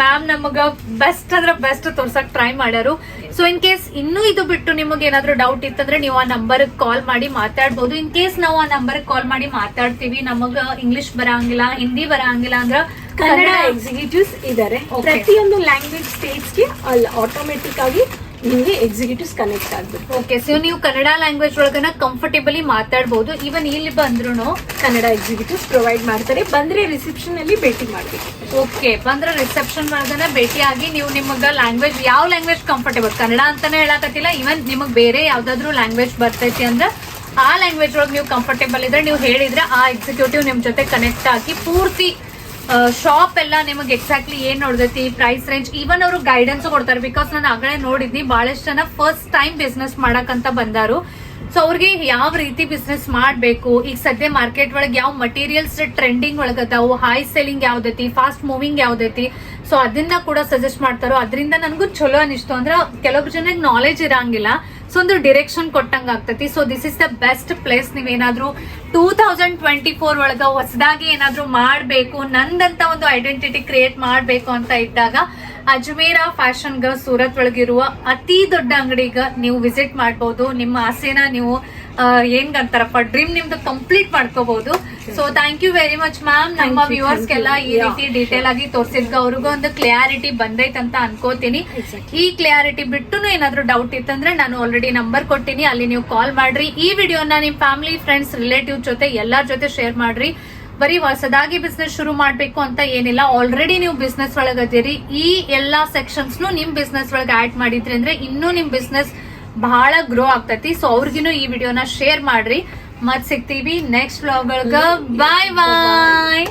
ಮ್ಯಾಮ್ ನಮಗ ಬೆಸ್ಟ್ ಅಂದ್ರೆ ಬೆಸ್ಟ್ ತೋರ್ಸಕ್ ಟ್ರೈ ಮಾಡ್ಯಾರು. ಸೊ ಇನ್ ಕೇಸ್ ಇನ್ನೂ ಇದು ಬಿಟ್ಟು ನಿಮಗೆ ಏನಾದ್ರು ಡೌಟ್ ಇತ್ತಂದ್ರೆ ನೀವು ಆ ನಂಬರ್ ಕಾಲ್ ಮಾಡಿ ಮಾತಾಡ್ಬೋದು. ಇನ್ ಕೇಸ್ ನಾವು ಆ ನಂಬರ್ ಕಾಲ್ ಮಾಡಿ ಮಾತಾಡ್ತೀವಿ ನಮಗ ಇಂಗ್ಲಿಷ್ ಬರಂಗಿಲ್ಲ ಹಿಂದಿ ಬರಂಗಿಲ್ಲ ಅಂದ್ರ ಕನ್ನಡ ಎಕ್ಸಿಕ್ಯೂಟಿವ್ಸ್ ಇದಾರೆ. ಪ್ರತಿಯೊಂದು ಲ್ಯಾಂಗ್ವೇಜ್ ಸ್ಟೇಟ್ಸ್ಗೆ ಅಲ್ಲಿ ಆಟೋಮೆಟಿಕ್ ಆಗಿ ನಿಮಗೆ ಎಕ್ಸಿಕ್ಯೂಟಿವ್ಸ್ ಕನೆಕ್ಟ್ ಆಗ್ಬೇಕು. ಓಕೆ ಸೊ ನೀವು ಕನ್ನಡ ಲ್ಯಾಂಗ್ವೇಜ್ ಒಳಗನ ಕಂಫರ್ಟೇಬಲಿ ಮಾತಾಡಬಹುದು ಈವನ್ ಇಲ್ಲಿ ಬಂದ್ರು ಕನ್ನಡ ಎಕ್ಸಿಕ್ಯೂಟಿವ್ಸ್ ಪ್ರೊವೈಡ್ ಮಾಡ್ತಾರೆ. ಬಂದ್ರೆ ರಿಸೆಪ್ಷನ್ ಅಲ್ಲಿ ಭೇಟಿ ಮಾಡಬೇಕು. ಓಕೆ ಬಂದ್ರೆ ರಿಸೆಪ್ಷನ್ ಒಳಗನ ಭೇಟಿಯಾಗಿ ನೀವು ನಿಮಗ ಲ್ಯಾಂಗ್ವೇಜ್ ಯಾವ ಲ್ಯಾಂಗ್ವೇಜ್ ಕಂಫರ್ಟೇಬಲ್ ಕನ್ನಡ ಅಂತಾನೆ ಹೇಳಕತ್ತಿಲ್ಲ ಈವನ್ ನಿಮಗ್ ಬೇರೆ ಯಾವ್ದಾದ್ರು ಲ್ಯಾಂಗ್ವೇಜ್ ಬರ್ತೈತಿ ಅಂದ್ರೆ ಆ ಲ್ಯಾಂಗ್ವೇಜ್ ಒಳಗೆ ನೀವು ಕಂಫರ್ಟೇಬಲ್ ಇದ್ರೆ ನೀವು ಹೇಳಿದ್ರೆ ಆ ಎಕ್ಸಿಕ್ಯೂಟಿವ್ ನಿಮ್ ಜೊತೆ ಕನೆಕ್ಟ್ ಆಗಿ ಪೂರ್ತಿ ಶಾಪ್ ಎಲ್ಲ ನಿಮಗೆ ಎಕ್ಸಾಕ್ಟ್ಲಿ ಏನ್ ನೋಡ್ದೈತಿ ಪ್ರೈಸ್ ರೇಂಜ್ ಈವನ್ ಅವರು ಗೈಡೆನ್ಸ್ ಕೊಡ್ತಾರೆ ಬಿಕಾಸ್ ನಾನು ಆಗಲೇ ನೋಡಿದ್ನಿ ಬಹಳಷ್ಟು ಜನ ಫಸ್ಟ್ ಟೈಮ್ ಬಿಸ್ನೆಸ್ ಮಾಡಕ್ಕಂತ ಬಂದಾರು. ಸೊ ಅವ್ರಿಗೆ ಯಾವ ರೀತಿ ಬಿಸ್ನೆಸ್ ಮಾಡಬೇಕು, ಈಗ ಸದ್ಯ ಮಾರ್ಕೆಟ್ ಒಳಗೆ ಯಾವ ಮಟೀರಿಯಲ್ಸ್ ಟ್ರೆಂಡಿಂಗ್ ಒಳಗದಾವು ಹೈ ಸೆಲ್ಲಿಂಗ್ ಯಾವ್ದೈತಿ ಫಾಸ್ಟ್ ಮೂವಿಂಗ್ ಯಾವ್ದೈತಿ ಸೊ ಅದನ್ನ ಕೂಡ ಸಜೆಸ್ಟ್ ಮಾಡ್ತಾರೋ, ಅದರಿಂದ ನನಗೂ ಚಲೋ ಅನಿಸ್ತು. ಅಂದ್ರೆ ಕೆಲವೊಬ್ಬರು ಜನಕ್ಕೆ ನಾಲೆಜ್ ಇರಂಗಿಲ್ಲ ಸೊ ಒಂದು ಡಿರೆಕ್ಷನ್ ಕೊಟ್ಟಂಗೆ ಆಗ್ತೈತಿ. So this is the best place ನೀವೇನಾದರೂ ಟೂ ತೌಸಂಡ್ ಟ್ವೆಂಟಿ ಫೋರ್ ಒಳಗ ಹೊಸದಾಗಿ ಏನಾದರೂ ಮಾಡಬೇಕು, ನಂದಂತ ಒಂದು ಐಡೆಂಟಿಟಿ ಕ್ರಿಯೇಟ್ ಮಾಡಬೇಕು ಅಂತ ಇದ್ದಾಗ ಅಜ್ಮೇರ ಫ್ಯಾಷನ್ ಗ ಸೂರತ್ ಒಳಗಿರುವ ಅತಿ ದೊಡ್ಡ ಅಂಗಡಿಗ ನೀವು ವಿಸಿಟ್ ಮಾಡಬಹುದು ನಿಮ್ಮ ಆಸೆನ ನೀವು ಏನ್ ಅಂತಾರಪ್ಪ ಡ್ರೀಮ್ ನಿಮ್ದು ಕಂಪ್ಲೀಟ್ ಮಾಡ್ಕೋಬಹುದು so thank you very much ma'am ನಮ್ಮ ವ್ಯೂವರ್ಸ್ಗೆಲ್ಲ ಈ ರೀತಿ ಡೀಟೇಲ್ ಆಗಿ ತೋರಿಸಿದ್ಗ ಅವ್ರಿಗೂ ಒಂದು ಕ್ಲಿಯಾರಿಟಿ ಬಂದೈತಂತ ಅಂತ ಅನ್ಕೋತೀನಿ ಈ ಕ್ಲಿಯಾರಿಟಿ ಬಿಟ್ಟು ಏನಾದ್ರೂ ಡೌಟ್ ಇತ್ತಂದ್ರೆ ನಾನು ಆಲ್ರೆಡಿ ನಂಬರ್ ಕೊಟ್ಟಿನಿ. ಅಲ್ಲಿ ನೀವು ಕಾಲ್ ಮಾಡ್ರಿ. ಈ ವಿಡಿಯೋನ ನಿಮ್ ಫ್ಯಾಮಿಲಿ ಫ್ರೆಂಡ್ಸ್ ರಿಲೇಟಿವ್ ಜೊತೆ ಎಲ್ಲರ ಜೊತೆ ಶೇರ್ ಮಾಡ್ರಿ. ಬರೀ ಹೊಸದಾಗಿ ಬಿಸ್ನೆಸ್ ಶುರು ಮಾಡಬೇಕು ಅಂತ ಏನಿಲ್ಲ. ಆಲ್ರೆಡಿ ನೀವು ಬಿಸ್ನೆಸ್ ಒಳಗದಿರಿ ಈ ಎಲ್ಲಾ ಸೆಕ್ಷನ್ಸ್ ನಿಮ್ ಬಿಸ್ನೆಸ್ ಒಳಗೆ ಆಡ್ ಮಾಡಿದ್ರಿ ಅಂದ್ರೆ ಇನ್ನೂ ನಿಮ್ ಬಿಸ್ನೆಸ್ ಬಹಳ ಗ್ರೋ ಆಗ್ತೈತಿ. ಸೊ ಅವ್ರಿಗಿನೂ ಈ ವಿಡಿಯೋನ ಶೇರ್ ಮಾಡ್ರಿ. ಮತ್ ಸಿಗ್ತೀವಿ ನೆಕ್ಸ್ಟ್ ಬ್ಲಾಗ್ ಬಾಯ್ ಬಾಯ್